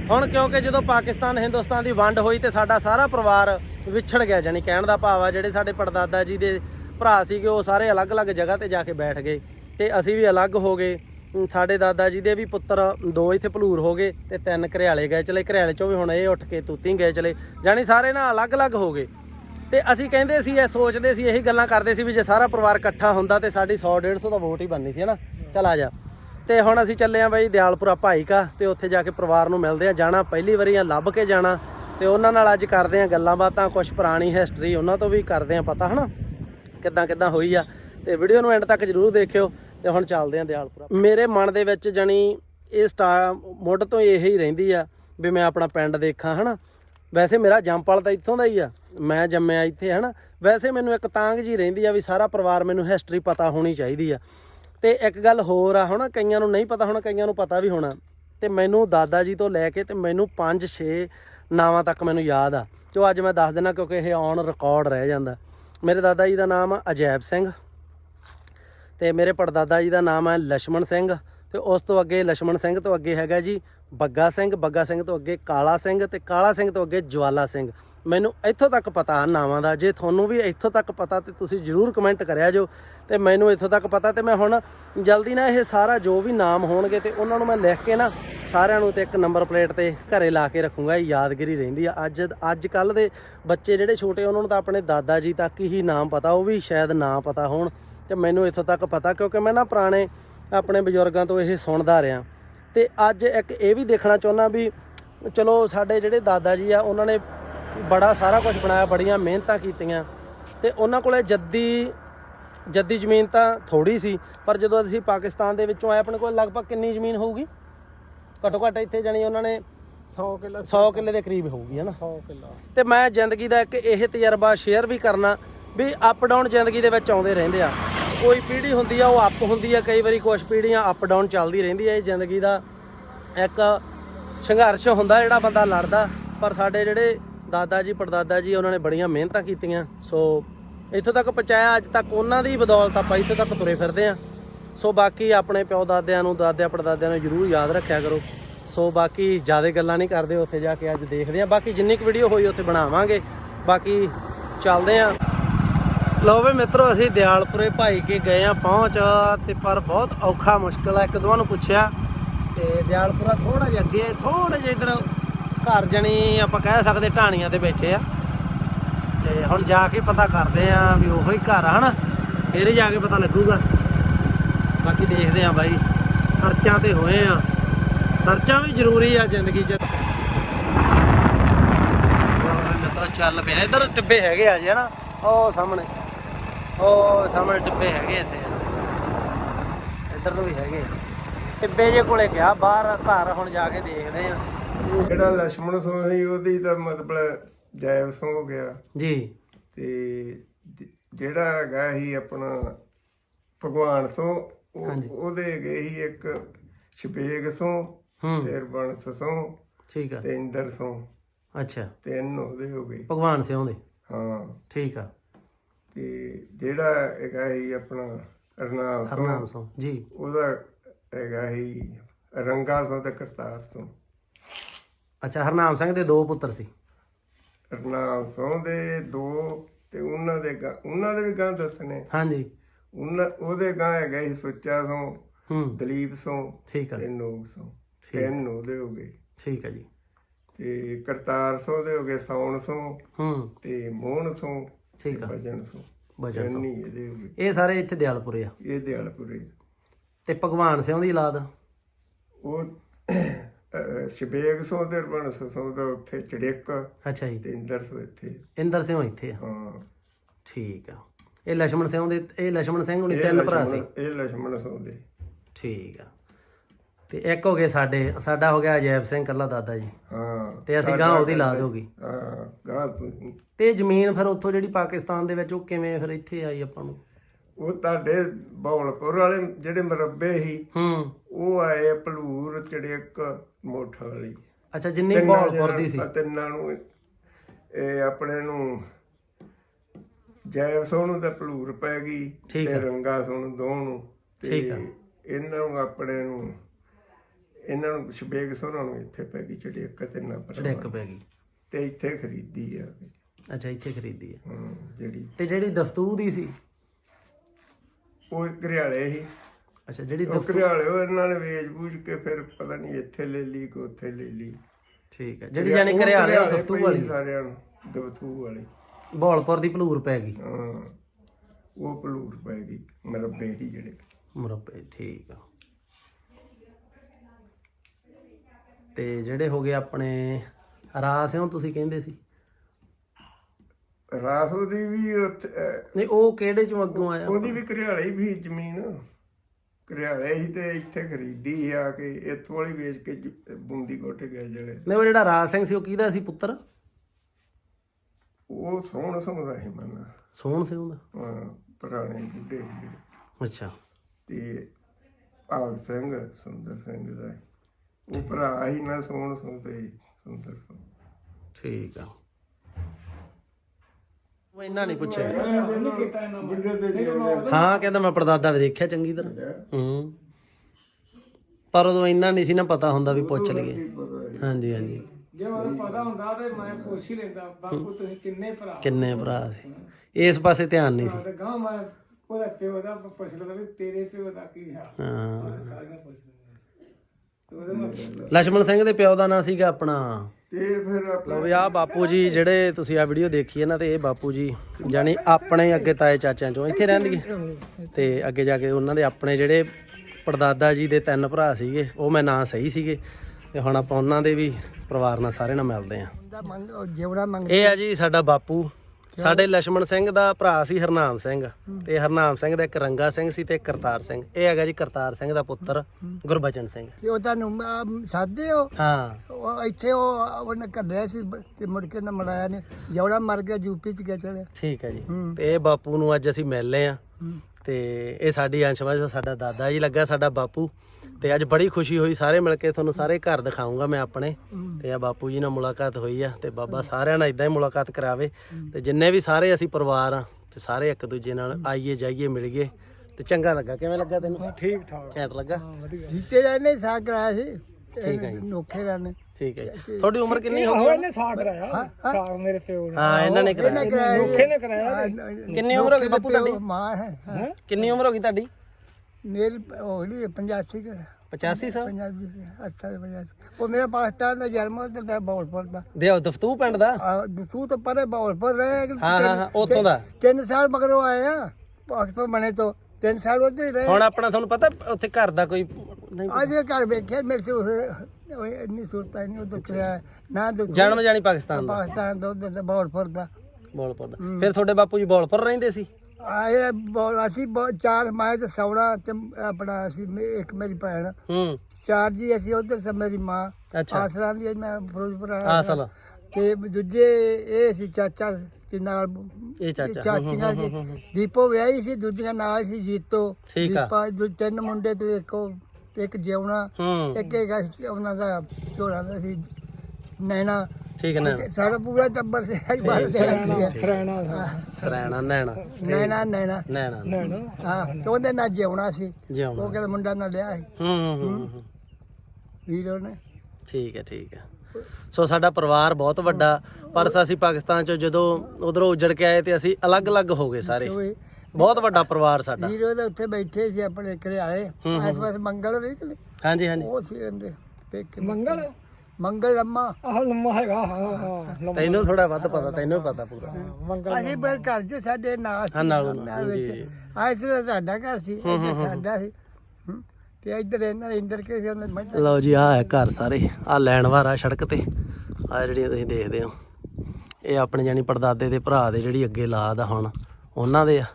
ਹੁਣ ਕਿਉਂਕਿ ਜਦੋਂ ਪਾਕਿਸਤਾਨ, ਹਿੰਦੁਸਤਾਨ ਦੀ ਵੰਡ ਹੋਈ ਤੇ ਸਾਡਾ ਸਾਰਾ ਪਰਿਵਾਰ ਵਿਛੜ ਗਿਆ ਜਾਨੀ ਕਹਿਣ ਦਾ ਭਾਵ ਆ ਜਿਹੜੇ ਸਾਡੇ ਪੜਦਾਦਾ ਜੀ ਦੇ ਭਰਾ ਸੀਗੇ, ਉਹ ਸਾਰੇ ਅਲੱਗ-ਅਲੱਗ ਜਗ੍ਹਾ ਤੇ ਜਾ ਕੇ ਬੈਠ ਗਏ ਤੇ ਅਸੀਂ ਵੀ ਅਲੱਗ ਹੋ ਗਏ। ਸਾਡੇ ਦਾਦਾ ਜੀ ਦੇ ਵੀ ਪੁੱਤਰ ਦੋ ਇੱਥੇ ਭਲੂਰ ਹੋ ਗਏ ਤੇ ਤਿੰਨ ਘਰਿਆਲੇ ਗਏ ਚਲੇ, ਘਰਿਆਲੇ ਚੋਂ ਵੀ ਹੁਣ ਇਹ ਉੱਠ ਕੇ ਤੂਤੀ ਗਏ ਚਲੇ। ਜਾਨੀ ਸਾਰੇ ਨਾਲ ਅਲੱਗ-ਅਲੱਗ ਹੋ ਗਏ। ਤੇ ਅਸੀਂ ਕਹਿੰਦੇ ਸੀ, ਇਹ ਸੋਚਦੇ ਸੀ, ਇਹੀ ਗੱਲਾਂ ਕਰਦੇ ਸੀ ਵੀ ਜੇ ਸਾਰਾ ਪਰਿਵਾਰ ਇਕੱਠਾ ਹੁੰਦਾ ਤੇ ਸਾਡੀ 100 150 ਦਾ ਵੋਟ ਹੀ ਬਣਨੀ ਸੀ ਹਨਾ ਚਲ ਆ ਜਾ। ਤੇ ਹੁਣ ਅਸੀਂ ਚੱਲੇ ਆਂ ਬਈ ਦਿਆਲਪੁਰਾ ਭਾਈਕਾ ਤੇ ਉੱਥੇ ਜਾ ਕੇ ਪਰਿਵਾਰ ਨੂੰ ਮਿਲਦੇ ਆ ਜਾਣਾ ਪਹਿਲੀ ਵਾਰੀ ਆ, ਲੱਭ ਕੇ ਜਾਣਾ। ਤੇ ਉਹਨਾਂ ਨਾਲ ਅੱਜ ਕਰਦੇ ਆ ਗੱਲਾਂ ਬਾਤਾਂ ਕੁਝ ਪੁਰਾਣੀ ਹਿਸਟਰੀ ਉਹਨਾਂ ਤੋਂ ਵੀ ਕਰਦੇ ਆ ਪਤਾ ਹਨਾ ਕਿੱਦਾਂ ਕਿੱਦਾਂ ਹੋਈ ਆ। ਤੇ ਵੀਡੀਓ ਨੂੰ ਐਂਡ ਤੱਕ ਜਰੂਰ ਦੇਖਿਓ। ਤੇ ਹੁਣ ਚੱਲਦੇ ਆਂ ਦਿਆਲਪੁਰਾ ਮੇਰੇ ਮਨ ਦੇ ਵਿੱਚ ਜਣੀ ਇਹ ਸਟਾ ਮੁੱਢ ਤੋਂ ਇਹੀ ਹੀ ਰਹਿੰਦੀ ਆ ਵੀ ਮੈਂ ਆਪਣਾ ਪਿੰਡ ਦੇਖਾਂ, ਹਨਾ। ਵੈਸੇ ਮੇਰਾ ਜੰਪਲ ਤਾਂ ਇੱਥੋਂ ਦਾ ਹੀ ਆ। ਮੈਂ ਜੰਮਿਆ ਇੱਥੇ, ਹਨਾ। ਵੈਸੇ ਮੈਨੂੰ ਇੱਕ ਤਾਂਗ ਜੀ ਰਹਿੰਦੀ ਆ ਵੀ ਸਾਰਾ ਪਰਿਵਾਰ ਮੈਨੂੰ ਹਿਸਟਰੀ ਪਤਾ ਹੋਣੀ ਚਾਹੀਦੀ ਆ। ਤੇ ਇੱਕ ਗੱਲ ਹੋਰ ਆ ਹੁਣ ਕਈਆਂ ਨੂੰ ਨਹੀਂ ਪਤਾ ਹੋਣਾ, ਕਈਆਂ ਨੂੰ ਪਤਾ ਵੀ ਹੋਣਾ। ਤੇ ਮੈਨੂੰ ਦਾਦਾ ਜੀ ਤੋਂ ਲੈ ਕੇ ਤੇ ਮੈਨੂੰ 5-6 ਨਾਵਾਂ ਤੱਕ ਮੈਨੂੰ ਯਾਦ ਆ। ਜੋ ਅੱਜ ਮੈਂ ਦੱਸ ਦਿੰਦਾ ਕਿਉਂਕਿ ਇਹ ਔਨ ਰਿਕਾਰਡ ਰਹਿ ਜਾਂਦਾ। ਮੇਰੇ ਦਾਦਾ ਜੀ ਦਾ ਨਾਮ ਆ ਅਜੈਬ ਸਿੰਘ। ਤੇ ਮੇਰੇ ਪੜਦਾਦਾ ਜੀ ਦਾ ਨਾਮ ਹੈ ਲక్ష్మణ ਸਿੰਘ ਤੇ ਉਸ ਤੋਂ ਅੱਗੇ ਲక్ష్మణ ਸਿੰਘ ਤੋਂ ਅੱਗੇ ਹੈਗਾ ਜੀ ਬੱਗਾ ਸਿੰਘ ਬੱਗਾ ਸਿੰਘ ਤੋਂ ਅੱਗੇ ਕਾਲਾ ਸਿੰਘ ਤੇ ਕਾਲਾ ਸਿੰਘ ਤੋਂ ਅੱਗੇ ਜਵਾਲਾ ਸਿੰਘ। ਮੈਨੂੰ ਇੱਥੋਂ ਤੱਕ ਪਤਾ ਨਾਵਾਂ ਦਾ, ਜੇ ਤੁਹਾਨੂੰ ਵੀ ਇੱਥੋਂ ਤੱਕ ਪਤਾ ਤੇ ਤੁਸੀਂ ਜਰੂਰ ਕਮੈਂਟ ਕਰਿਆ ਜੋ ਤੇ ਮੈਨੂੰ ਇੱਥੋਂ ਤੱਕ ਪਤਾ ਤੇ ਮੈਂ ਹੁਣ ਜਲਦੀ ਨਾ ਇਹ ਸਾਰਾ ਜੋ ਵੀ ਨਾਮ ਹੋਣਗੇ ਤੇ ਉਹਨਾਂ ਨੂੰ ਮੈਂ ਲਿਖ ਕੇ ਨਾ ਸਾਰਿਆਂ ਨੂੰ ਤੇ ਇੱਕ ਨੰਬਰ ਪਲੇਟ ਤੇ ਘਰੇ ਲਾ ਕੇ ਰੱਖੂੰਗਾ, ਇਹ ਯਾਦਗਰੀ ਰਹਿੰਦੀ ਆ। ਅੱਜ ਅੱਜ ਕੱਲ ਦੇ ਬੱਚੇ ਜਿਹੜੇ ਛੋਟੇ, ਉਹਨਾਂ ਨੂੰ ਤਾਂ ਆਪਣੇ ਦਾਦਾ ਜੀ ਤੱਕ ਹੀ ਨਾਮ ਪਤਾ, ਉਹ ਵੀ ਸ਼ਾਇਦ ਨਾ ਪਤਾ ਹੋਣ। ਤੇ ਮੈਨੂੰ ਇੱਥੋਂ ਤੱਕ ਪਤਾ ਕਿਉਂਕਿ ਮੈਂ ਨਾ ਪੁਰਾਣੇ ਆਪਣੇ ਬਜ਼ੁਰਗਾਂ ਤੋਂ ਇਹ ਸੁਣਦਾ ਰਿਹਾ। ਤੇ ਅੱਜ ਇੱਕ ਇਹ ਵੀ ਦੇਖਣਾ ਚਾਹੁੰਦਾ ਵੀ ਚਲੋ ਸਾਡੇ ਜਿਹੜੇ ਦਾਦਾ ਜੀ ਆ ਉਹਨਾਂ ਨੇ ਬੜਾ ਸਾਰਾ ਕੁਝ ਬਣਾਇਆ ਬੜੀਆਂ ਮਿਹਨਤਾਂ ਕੀਤੀਆਂ। ਤੇ ਉਹਨਾਂ ਕੋਲੇ ਜੱਦੀ ਜੱਦੀ ਜ਼ਮੀਨ ਤਾਂ ਥੋੜੀ ਸੀ ਪਰ ਜਦੋਂ ਅਸੀਂ ਪਾਕਿਸਤਾਨ ਦੇ ਵਿੱਚੋਂ ਆਏ ਆਪਣੇ ਕੋਲ ਲਗਭਗ ਕਿੰਨੀ ਜ਼ਮੀਨ ਹੋਊਗੀ? ਘੱਟੋ ਘੱਟ ਇੱਥੇ ਜਾਣੀ ਉਹਨਾਂ ਨੇ 100 ਕਿੱਲਾ 100 ਕਿੱਲੇ ਦੇ ਕਰੀਬ ਹੋਊਗੀ ਹਨਾ 100 ਕਿੱਲਾ। ਤੇ ਮੈਂ ਜ਼ਿੰਦਗੀ ਦਾ ਇੱਕ ਇਹ ਤਜਰਬਾ ਸ਼ੇਅਰ ਵੀ ਕਰਨਾ ਵੀ ਅਪ ਡਾਊਨ ਜ਼ਿੰਦਗੀ ਦੇ ਵਿੱਚ ਆਉਂਦੇ ਰਹਿੰਦੇ ਆ। ਕੋਈ ਪੀੜ੍ਹੀ ਹੁੰਦੀ ਆ, ਉਹ ਅਪ ਹੁੰਦੀ ਆ, ਕਈ ਵਾਰੀ ਕੁਝ ਪੀੜ੍ਹੀਆਂ ਅਪ ਡਾਊਨ ਚੱਲਦੀ ਰਹਿੰਦੀ ਆ, ਇਹ ਜ਼ਿੰਦਗੀ ਦਾ ਇੱਕ ਸੰਘਰਸ਼ ਹੁੰਦਾ, ਜਿਹੜਾ ਬੰਦਾ ਲੜਦਾ। ਪਰ ਸਾਡੇ ਜਿਹੜੇ ਦਾਦਾ ਜੀ, ਪੜਦਾਦਾ ਜੀ, ਉਹਨਾਂ ਨੇ ਬੜੀਆਂ ਮਿਹਨਤਾਂ ਕੀਤੀਆਂ। ਸੋ ਇੱਥੋਂ ਤੱਕ ਪਹੁੰਚਾਇਆ, ਅੱਜ ਤੱਕ ਉਹਨਾਂ ਦੀ ਬਦੌਲਤ ਆਪਾਂ ਇੱਥੋਂ ਤੱਕ ਤੁਰੇ ਫਿਰਦੇ ਆ। ਸੋ ਬਾਕੀ ਆਪਣੇ ਪਿਓ ਦਾਦਿਆਂ ਨੂੰ, ਦਾਦਿਆਂ, ਪੜਦਾਦਿਆਂ ਨੂੰ ਜਰੂਰ ਯਾਦ ਰੱਖਿਆ ਕਰੋ। ਸੋ ਬਾਕੀ ਜ਼ਿਆਦਾ ਗੱਲਾਂ ਨਹੀਂ ਕਰਦੇ, ਉੱਥੇ ਜਾ ਕੇ ਅੱਜ ਦੇਖਦੇ ਆ। ਬਾਕੀ ਜਿੰਨੀ ਕੁ ਵੀਡੀਓ ਹੋਈ, ਉੱਥੇ ਬਣਾਵਾਂਗੇ। ਬਾਕੀ ਚੱਲਦੇ ਆ। ਲਓ ਵੀ ਮਿੱਤਰੋ, ਅਸੀਂ ਦਿਆਲਪੁਰੇ ਭਾਈ ਕੇ ਗਏ ਆ ਪਹੁੰਚ ਤੇ ਪਰ ਬਹੁਤ ਔਖਾ ਮੁਸ਼ਕਲ ਆ। ਇੱਕ ਦੋਵਾਂ ਨੂੰ ਪੁੱਛਿਆ ਤੇ ਦਿਆਲਪੁਰਾ ਥੋੜਾ ਜਿਹਾ ਅੱਗੇ ਥੋੜਾ ਜਿਹਾ ਇਧਰ ਘਰ ਜਣੀ ਆਪਾਂ ਕਹਿ ਸਕਦੇ ਢਾਣੀਆਂ ਤੇ ਬੈਠੇ ਆ। ਤੇ ਹੁਣ ਜਾ ਕੇ ਪਤਾ ਕਰਦੇ ਆ ਵੀ ਉਹੋ ਹੀ ਘਰ ਆ, ਹਨਾ? ਫੇਰ ਜਾ ਕੇ ਪਤਾ ਲੱਗੂਗਾ। ਬਾਕੀ ਦੇਖਦੇ ਆ ਬਾਈ, ਸਰਚਾਂ ਤੇ ਹੋਏ ਆ। ਸਰਚਾਂ ਵੀ ਜ਼ਰੂਰੀ ਆ ਜ਼ਿੰਦਗੀ 'ਚ। ਮਿੱਤਰ, ਚੱਲ ਪਿਆ। ਇਧਰ ਟਿੱਬੇ ਹੈਗੇ ਆ ਜੀ, ਹਨਾ? ਉਹ ਸਾਹਮਣੇ। ਉਹ ਸਾਹਮਣੇ ਟਿੱਬੇ ਹੈਗੇ ਹੈਗੇ ਸੀ ਉਹਦੀ ਤਾਂ ਮਤਲਬ ਜੈਵ ਸਿੰਘ ਹੋ ਗਿਆ। ਜੀ। ਤੇ ਜਿਹੜਾ ਹੈਗਾ ਹੀ ਆਪਣਾ ਭਗਵਾਨ ਸੋ ਉਹਦੇ ਗਏ ਹੀ ਇੱਕ ਛਪੇਗ ਸੋ ਤੇ ਰਬਣ ਸੋ ਠੀਕ ਆ। ਤੇ ਇੰਦਰ ਸੋ ਅੱਛਾ। ਤਿੰਨ ਉਹਦੇ ਹੋ ਗਏ। ਭਗਵਾਨ ਸਿਉਂ ਦੇ। ਹਾਂ। ਠੀਕ ਆ। ਤੇ ਜਿਹੜਾ ਹੈਗਾ ਸੀ ਆਪਣਾ ਅਰਨਾਮ ਹਰਨਾਮ ਜੀ। ਉਹਦਾ ਹੈਗਾ ਸੀ ਰੰਗਾ ਸੋ ਤੇ ਕਰਤਾਰ ਸੋ। ਅੱਛਾ ਹਰਨਾਮ ਸਿੰਘ ਦੇ ਦੋ ਪੁੱਤਰ ਸੀ। ਅਰਨਾਮ ਸੋ ਦੇ ਦੋ ਤੇ ਉਹਨਾਂ ਦੇ ਗਾਂ- ਉਹਨਾਂ ਦੇ ਵੀ ਗਾਂ ਦੱਸਣੇ। ਹਾਂਜੀ। ਉਹਨਾਂ ਉਹਦੇ ਗਾਂ ਹੈਗਾ ਸੀ ਸੁੱਚਾ ਸੋ ਹੂੰ। ਦਲੀਪ ਸੋ ਠੀਕ ਆ। ਤੇ ਨੋਗ ਸੋ। ਠੀਕ। ਤਿੰਨ ਉਹਦੇ ਹੋ ਗਏ। ਠੀਕ ਆ ਜੀ। ਤੇ ਕਰਤਾਰ ਸੋ ਦੇ ਹੋ ਗਏ ਸੌਣ ਸੋ ਹੂੰ। ਤੇ ਮੋਹਨ ਸੋ। ਠੀਕ ਆ। ਭਜਨ ਸੋ। ਭਜਨ ਸੋ। ਨਹੀਂ ਇਹਦੇ ਹੋ ਇਹ ਸਾਰੇ ਇੱਥੇ ਦਿਆਲਪੁਰੇ ਆ। ਇਹ ਦਿਆਲਪੁਰੇ ਤੇ ਭਗਵਾਨ ਸਿੰਘ ਦੀ ਔਲਾਦ ਉਹ ਸ਼ਬੇਗ ਸੋ ਤੇ ਰਵਣ ਸੋ ਦਾ ਉੱਥੇ ਚੜਿੱਕ ਅੱਛਾ ਜੀ। ਤੇ ਇੰਦਰ ਸੋ ਇੱਥੇ ਇੰਦਰ ਸਿੰਘ ਇੱਥੇ ਆ। ਹਾਂ। ਠੀਕ ਆ। ਇਹ ਲక్ష్మణ ਸਿੰਘ ਦੇ ਇਹ ਲక్ష్మణ ਸਿੰਘ ਹੁਣੀ ਤਿੰਨ ਭਰਾ ਸੀ। ਇਹ ਲక్ష్మణ ਸਿੰਘ ਦੇ। ਠੀਕ ਆ। ਤੇ ਇੱਕ ਹੋ ਗਏ ਸਾਡੇ ਸਾਡਾ ਹੋ ਗਿਆ ਅਜੈਬ ਸਿੰਘ ਕੱਲਾ ਦਾਦਾ ਜੀ। ਹਾਂ ਤੇ ਅਸੀਂ ਗਾਂ ਉਹਦੀ ਲਾਦ ਹੋ। ਗਈ। ਹਾਂ ਗਾਂ ਤੁਸੀਂ ਤੇ ਜ਼ਮੀਨ ਫਿਰ ਉੱਥੋਂ ਜਿਹੜੀ ਪਾਕਿਸਤਾਨ ਦੇ ਵਿੱਚ ਉਹ ਕਿਵੇਂ ਫਿਰ ਇੱਥੇ ਆਈ ਆਪਾਂ ਨੂੰ? ਉਹ ਤੁਹਾਡੇ ਬੌਲਪੁਰ ਵਾਲੇ ਜਿਹੜੇ ਮਰੱਬੇ ਸੀ ਹੂੰ। ਉਹ ਆਏ ਭਲੂਰ ਚੜੇਕ ਮੋਠ ਵਾਲੀ। ਅੱਛਾ ਜਿੰਨੀ ਤਿੰਨਾਂ ਬਹਾਲਪੁਰ ਦੀ ਸੀ। ਤਿੰਨਾਂ ਨੂੰ ਇਹ ਆਪਣੇ ਨੂੰ ਜੈਵ ਸੋਨੂੰ ਤੇ ਭਲੂਰ ਪੈ ਗਈ ਤੇ। ਰੰਗਾ ਸੋਨੂੰ ਦੋ ਨੂੰ। ਤੇ। ਇਹਨਾਂ ਨੂੰ ਆਪਣੇ ਨੂੰ ਇਹਨਾਂ ਨੂੰ ਸ਼ਬੇਗ ਸੋਨਾਂ ਨੂੰ ਇੱਥੇ ਪੈ ਗਈ ਚੜੇਕ ਤੇ ਨਾ ਝੜਕ ਪੈ ਗਈ। ਤੇ ਇੱਥੇ ਖਰੀਦੀ ਆ। ਅੱਛਾ ਇੱਥੇ ਖਰੀਦੀ ਆ। ਹਾਂ ਜਿਹੜੀ ਤੇ ਜਿਹੜੀ ਦਫਤੂ ਦੀ ਸੀ? ਉਹ ਘਰਿਆਲੇ ਸੀ। ਅੱਛਾ ਜਿਹੜੀ ਉਹ ਦਫਤੂ ਘਰਿਆਲੇ ਉਹ ਇਹਨਾਂ ਨੇ ਵੇਚ ਬੂਝ ਕੇ ਫਿਰ ਪਤਾ ਨਹੀਂ ਇੱਥੇ ਲੈ ਲਈ ਕਿ ਉੱਥੇ ਲੈ ਲਈ। ਠੀਕ ਆ ਜਿਹੜੀ ਜਾਨੀ ਘਰਿਆਲੇ ਦਫਤੂ ਵਾਲੀ। ਸਾਰਿਆਂ ਨੂੰ ਦਫਤੂ ਵਾਲੀ। ਬਹਾਲਪੁਰ ਦੀ ਭਲੂਰ ਪੈ ਗਈ। ਹਾਂ ਉਹ ਭਲੂਰ ਪੈ ਗਈ ਮਰੱਬੇ ਹੀ ਜਿਹੜੇ। ਮੁਰੱਬੇ ਠੀਕ ਆ। ਤੇ ਜਿਹੜੇ ਹੋ ਗਏ ਆਪਣੇ ਰਾਸਿਓਂ ਤੁਸੀਂ ਕਹਿੰਦੇ ਸੀ? ਰਾਸੋ ਦੀ ਵੀ ਉੱਥੇ, ਅਹ, ਨਹੀਂ ਉਹ ਕਿਹੜੇ ਚ ਅੱਗੋਂ ਆਇਆ? ਉਹਦੀ ਵੀ ਘਰਿਆਲੇ ਹੀ ਵੀ ਜ਼ਮੀਨ। ਘਰਿਆਲੇ ਹੀ ਤੇ ਇੱਥੇ ਖਰੀਦੀ ਆ ਕਿ ਇੱਥੋਂ ਵਾਲੀ ਵੇਚ ਕੇ ਜ- ਬੂੰਦੀ ਕੋਟੇ ਗਏ ਜਿਹੜੇ। ਨਹੀਂ ਉਹ ਜਿਹੜਾ ਰਾਜ ਸਿੰਘ ਸੀ ਉਹ ਕਿਹਦਾ ਸੀ ਪੁੱਤਰ? ਉਹ ਸੋਹਣ ਸਮਝਦਾ ਸੀ ਮਨ। ਸੋਹਣ ਸਿੰਘ ਦਾ? ਹਾਂ ਪੁਰਾਣੇ ਬੁੱਢੇ ਸੀ ਜਿਹੜੇ। ਅੱਛਾ। ਤੇ ਭਾਗ ਸਿੰਘ ਸੁੰਦਰ ਸਿੰਘ ਦਾ ਉਹ ਭਰਾ ਹੀ ਨਾ ਸੋਹਣ ਸੁੰਦੇ ਸੁੰਦਰ ਸਿੰਘ ਠੀਕ ਆ। ਉਹ ਇਹਨਾਂ ਨਹੀਂ ਪੁੱਛਿਆ ਬੁੱਢੇ ਹਾਂ ਕਹਿੰਦਾ ਮੈਂ ਪਰਦਾਦਾ ਵੀ ਦੇਖਿਆ ਚੰਗੀ ਤਰ੍ਹਾਂ। ਹੂੰ। ਪਰ ਉਦੋਂ ਇੰਨਾ ਨਹੀਂ ਸੀ ਨਾ ਪਤਾ ਹੁੰਦਾ ਵੀ ਪੁੱਛ ਲਈਏ। ਹਾਂਜੀ ਹਾਂਜੀ। ਜੇ ਮੈਨੂੰ ਪਤਾ ਹੁੰਦਾ ਤੇ ਮੈਂ ਪੁੱਛ ਹੀ ਲੈਂਦਾ ਬਾਪੂ ਤੁਸੀਂ ਕਿੰਨੇ ਭਰਾ? ਕਿੰਨੇ ਭਰਾ ਸੀ? ਇਸ ਪਾਸੇ ਧਿਆਨ ਨਹੀਂ ਸੀ। ਤੇ ਗਾਂ ਮੈਂ ਉਹਦਾ ਪਿਓ ਦਾ ਪੁੱਛ ਲੈਂਦਾ ਵੀ ਤੇਰੇ ਪਿਓ ਦਾ ਕੀ ਹਾਲ? ਹਾਂ। ਸਾਰੀਆਂ ਪੁੱਛ ਲੈਂਦਾ। ਤੇ ਉਹਦੇ ਲਛਮਣ ਸਿੰਘ ਦੇ ਪਿਓ ਦਾ ਨਾਂ ਸੀਗਾ ਆਪਣਾ। ਤੇ ਫਿਰ ਲਓ ਆਪਣਾ ਵੀ ਆਹ ਬਾਪੂ ਜੀ ਜਿਹੜੇ ਤੁਸੀਂ ਆ ਵੀਡੀਓ ਦੇਖੀ ਹੈ ਨਾ ਤੇ ਇਹ ਬਾਪੂ ਜੀ ਜਾਨੀ ਆਪਣੇ ਅੱਗੇ ਤਾਏ ਚਾਚਿਆਂ ਚੋਂ ਇੱਥੇ ਰਹਿੰਦੇ ਸੀਗੇ ਤੇ ਅੱਗੇ ਜਾ ਕੇ ਉਹਨਾਂ ਦੇ ਆਪਣੇ ਜਿਹੜੇ ਪੜਦਾਦਾ ਜੀ ਦੇ ਤਿੰਨ ਭਰਾ ਸੀਗੇ ਉਹ ਮੈਂ ਨਾਂ ਸਹੀ ਸੀਗੇ। ਤੇ ਹੁਣ ਆਪਾਂ ਉਹਨਾਂ ਦੇ ਵੀ ਪਰਿਵਾਰ ਨਾਲ ਸਾਰੇ ਨਾਲ ਮਿਲਦੇ ਆ ਇਹ ਆ ਜੀ ਸਾਡਾ ਬਾਪੂ। ਸਾਡੇ ਲక్ష్మణ ਸਿੰਘ ਦਾ ਭਰਾ ਸੀ ਹਰਨਾਮ ਸਿੰਘ ਤੇ ਹਰਨਾਮ ਸਿੰਘ ਦਾ ਇੱਕ ਰੰਗਾ ਸਿੰਘ ਸੀ ਤੇ ਕਰਤਾਰ ਸਿੰਘ। ਇਹ ਹੈਗਾ ਜੀ ਕਰਤਾਰ ਸਿੰਘ ਦਾ ਪੁੱਤਰ ਗੁਰਬਚਨ ਸਿੰਘ। ਤੇ ਉਹ ਤੁਹਾਨੂੰ ਸਾਦੇ ਹੋ? ਹਾਂ। ਉਹ ਇੱਥੇ ਉਹ ਉਹਨੇ ਕੱਢਿਆ ਸੀ ਤੇ ਮੁੜ ਕੇ ਨਾ ਮੜਾਇਆ ਨੇ। ਜੌੜਾ ਮਰ ਗਿਆ ਯੂਪੀ ਚ ਗਿਆ ਚੜਿਆ। ਠੀਕ ਹੈ ਜੀ। ਤੇ ਇਹ ਬਾਪੂ ਨੂੰ ਅੱਜ ਅਸੀਂ ਮਿਲ ਲਏ ਆ ਤੇ ਇਹ ਸਾਡੀ ਅੰਸ਼ਵਾਸ ਸਾਡਾ ਦਾਦਾ ਜੀ ਲੱਗਾ ਸਾਡਾ ਬਾਪੂ। ਤੇ ਅੱਜ ਬੜੀ ਖੁਸ਼ੀ ਹੋਈ ਸਾਰੇ ਮਿਲ ਕੇ ਤੁਹਾਨੂੰ ਸਾਰੇ ਘਰ ਦਿਖਾਉਂਗਾ ਮੈਂ ਆਪਣੇ। ਤੇ ਆ ਬਾਪੂ ਜੀ ਨਾਲ ਮੁਲਾਕਾਤ ਹੋਈ ਆ ਤੇ ਬਾਬਾ ਸਾਰਿਆਂ ਨਾਲ ਇਦਾਂ ਹੀ ਮੁਲਾਕਾਤ ਕਰਾਵੇ। ਤੇ ਜਿੰਨੇ ਵੀ ਸਾਰੇ ਅਸੀਂ ਪਰਿਵਾਰ ਆ ਤੇ ਸਾਰੇ ਇੱਕ ਦੂਜੇ ਨਾਲ ਆਈਏ ਜਾਈਏ ਮਿਲੀਏ ਤੇ ਚੰਗਾ ਲੱਗਾ। ਕਿਵੇਂ ਲੱਗਾ ਤੈਨੂੰ? ਠੀਕ ਠਾਕ। ਘੈਂਟ ਲੱਗਾ? ਜਿੱਤੇ ਜਾਂਦੇ ਸਾਹ ਕਰਾਇਆ ਸੀ। ਠੀਕ ਹੈ ਜੀ। ਨੋਖੇ ਰਹਿਣੇ ਠੀਕ ਹੈ। ਤੁਹਾਡੀ ਉਮਰ ਕਿੰਨੀ ਹੋ ਗਈ? ਇਹਨੇ ਸਾਹ ਕਰਾਇਆ। ਸਾਹ ਮੇਰੇ ਪਿਓ ਨੇ। ਹਾਂ ਇਹਨਾਂ ਨੇ ਕਰਾਇਆ। ਨੋਖੇ ਨੇ ਕਰਾਇਆ ਕਿੰਨੀ ਉਮਰ ਹੋ ਗਈ ਬਾਪੂ ਤੁਹਾਡੀ? ਮਾਂ ਹੈਂ? ਕਿੰਨੀ ਉਮਰ ਹੋ ਗਈ ਤੁਹਾਡੀ? ਮੇਰੀ ਹੋ ਗਈ 85 ਕੇ। 85 ਸਾਲ? ਪੰਜਾਬੀ ਸੀ ਅੱਛਾ ਜੀ, ਪੰਜਾਬੀ ਉਹ ਮੇਰਾ ਪਾਕਿਸਤਾਨ ਦਾ ਜਨਮ ਤੇ ਦਾ ਬੌਲਪੁਰ ਦਾ। ਦਿਓ ਦਫਤੂ ਪਿੰਡ ਦਾ? ਦਸੂ ਤੋਂ ਪਰੇ ਬੌਲਪੁਰ ਰਹੇ ਹਾਂ ਹਾਂ ਹਾਂ ਉੱਥੋਂ ਦਾ। ਤਿੰਨ ਸਾਲ ਮਗਰੋਂ ਆਏ ਆ ਪਾਕਿਸਤਾਨ ਬਣੇ ਤੋਂ। ਤਿੰਨ ਸਾਲ ਉੱਧਰ ਹੀ ਰਹੇ। ਹੁਣ ਆਪਣਾ ਤੁਹਾਨੂੰ ਪਤਾ ਉੱਥੇ ਘਰ ਦਾ ਕੋਈ ਨਹੀਂ? ਅੱਜ ਇਹ ਘਰ ਵੇਖਿਆ ਮੇਰੇ ਸੇ ਉਹ ਇੰਨੀ ਸੂਰਤ ਨਹੀਂ ਉਹ ਦੁੱਖ ਰਿਹਾ। ਨਾ ਦੁੱਖ ਜਨਮ ਜਾਣੀ ਪਾਕਿਸਤਾਨ ਦਾ। ਪਾਕਿਸਤਾਨ ਦਾ ਉੱਧਰ ਦਾ ਬੌਲਪੁਰ ਦਾ। ਬੋਲਪੁਰ ਦਾ। ਫਿਰ ਤੁਹਾਡੇ ਬਾਪੂ ਜੀ ਬੋਲਪੁਰ ਰਹਿੰਦੇ ਸੀ? ਆਏ ਬੌਲ ਅਸੀਂ ਬਹੁਤ- ਚਾਰ ਮੈਂ ਤੇ ਤੇ ਆਪਣਾ ਅਸੀਂ ਮੇ- ਇੱਕ ਮੇਰੀ ਭੈਣ। ਹੂੰ। ਚਾਰ ਜੀ ਅਸੀਂ ਉਧਰ ਸੇ ਮੇਰੀ ਮਾਂ। ਅੱਛਾ। ਆਸਰਾਂ ਦੀ ਮੈਂ ਫਿਰੋਜ਼ਪੁਰ ਆਸਲ ਤੇ ਦੂਜੇ ਇਹ ਸੀ ਚਾਚਾ ਤੇ ਨਾਲ ਇਹ ਚਾਚਾ। ਚਾਚੀਆਂ ਸੀ। ਦੀਪੋ ਵਿਆਹੀ ਸੀ ਦੂਜੀਆਂ ਨਾਲ ਸੀ ਜੀਤੋ। ਠੀਕ ਆ। ਦੀਪਾ ਦੋ ਤਿੰਨ ਮੁੰਡੇ ਤੇ ਇੱਕ ਉਹ- ਇੱਕ ਜਿਉਣਾ ਹੂੰ। ਇੱਕ ਇੱਕ ਸੀ ਉਹਨਾਂ ਦਾ ਦੋਰਾਂ ਦਾ ਸੀ ਨੈਣਾ। ਠੀਕ ਹੈ ਨਾ? ਤੇ ਸਾਡਾ ਪੂਰਾ ਟੱਬਰ ਸੀ ਬਾਹਰ ਦੇ ਰੱਖੀ ਸਰਾਣਾ ਨੈਣਾ। ਨੈਣਾ ਨੈਣਾ। ਨੈਣਾ ਹਾਂ ਤੇ ਉਹਦੇ ਨਾਲ ਜਿਉਣਾ ਸੀ। ਜਿਉਣਾ। ਉਹ ਕਹਿੰਦਾ ਮੁੰਡਾ ਨਾਲ ਲਿਆ ਸੀ। ਹੂੰ ਹੂੰ, ਹੂੰ ਹੂੰ। ਵੀਰੋ ਨੇ ਠੀਕ ਹੈ ਠੀਕ ਹੈ। ਸੋ ਸਾਡਾ ਪਰਿਵਾਰ ਬਹੁਤ ਵੱਡਾ ਪਰ ਅਸੀਂ ਪਾਕਿਸਤਾਨ ਚੋਂ ਜਦੋਂ ਉਧਰੋਂ ਉੱਜੜ ਕੇ ਆਏ ਤੇ ਅਸੀਂ ਅਲੱਗ-ਅਲੱਗ ਹੋ ਗਏ ਸਾਰੇ। ਬਹੁਤ ਵੱਡਾ ਪਰਿਵਾਰ ਸਾਡਾ। ਵੀਰੋ ਦੇ ਉੱਥੇ ਬੈਠੇ ਸੀ ਆਪਣੇ ਘਰੇ ਆਏ। ਹੂੰ, ਹੂੰ। ਇਸ ਪਾਸੇ ਮੰਗਲ ਦੇਖ ਲੈ ਹਾਂਜੀ ਹਾਂਜੀ। ਉਹ ਸੀ ਕਹਿੰਦੇ ਦੇਖ ਮੰਗਲ? ਮੰਗਲ ਲੰਮਾ ਆਹ ਲੰਮਾ ਹੈਗਾ ਹਾਂ ਹਾਂ ਤੈਨੂੰ ਥੋੜਾ ਵੱਧ ਪਤਾ ਤੈਨੂੰ ਵੀ ਪਤਾ ਪੂਰਾ। ਅਸੀਂ ਬਰ ਘਰ ਚ ਸਾਡੇ ਨਾਲ ਸੀ ਹਾਂ, ਨਾਲ- ਨਾਲ ਨਾਲ, ਵਿੱਚ। ਜੀ। ਆ ਇਸ ਦਾ ਸਾਡਾ ਘਰ ਸੀ ਇੱਧਰ ਸਾਡਾ ਸੀ। ਹੂੰ। ਤੇ ਇੱਧਰ ਇਹਨਾਂ ਦੇ ਇੰਦਰ ਕੇ ਸੀ ਉਹਨਾਂ ਦੇ ਮੱਝ ਲਓ ਜੀ ਆਹ ਹੈ ਘਰ ਸਾਰੇ। ਆ ਲੈਣ ਵਾਰਾ ਸੜਕ ਤੇ। ਆ ਜਿਹੜੀਆਂ ਤੁਸੀਂ ਦੇਖਦੇ ਹੋ ਇਹ ਆਪਣੇ ਜਾਨੀ ਪੜਦਾਦੇ ਦੇ ਭਰਾ ਦੇ ਜਿਹੜੀ ਅੱਗੇ ਲਾਦ ਆ ਹੁਣ ਉਹਨਾਂ ਦੇ ਆ।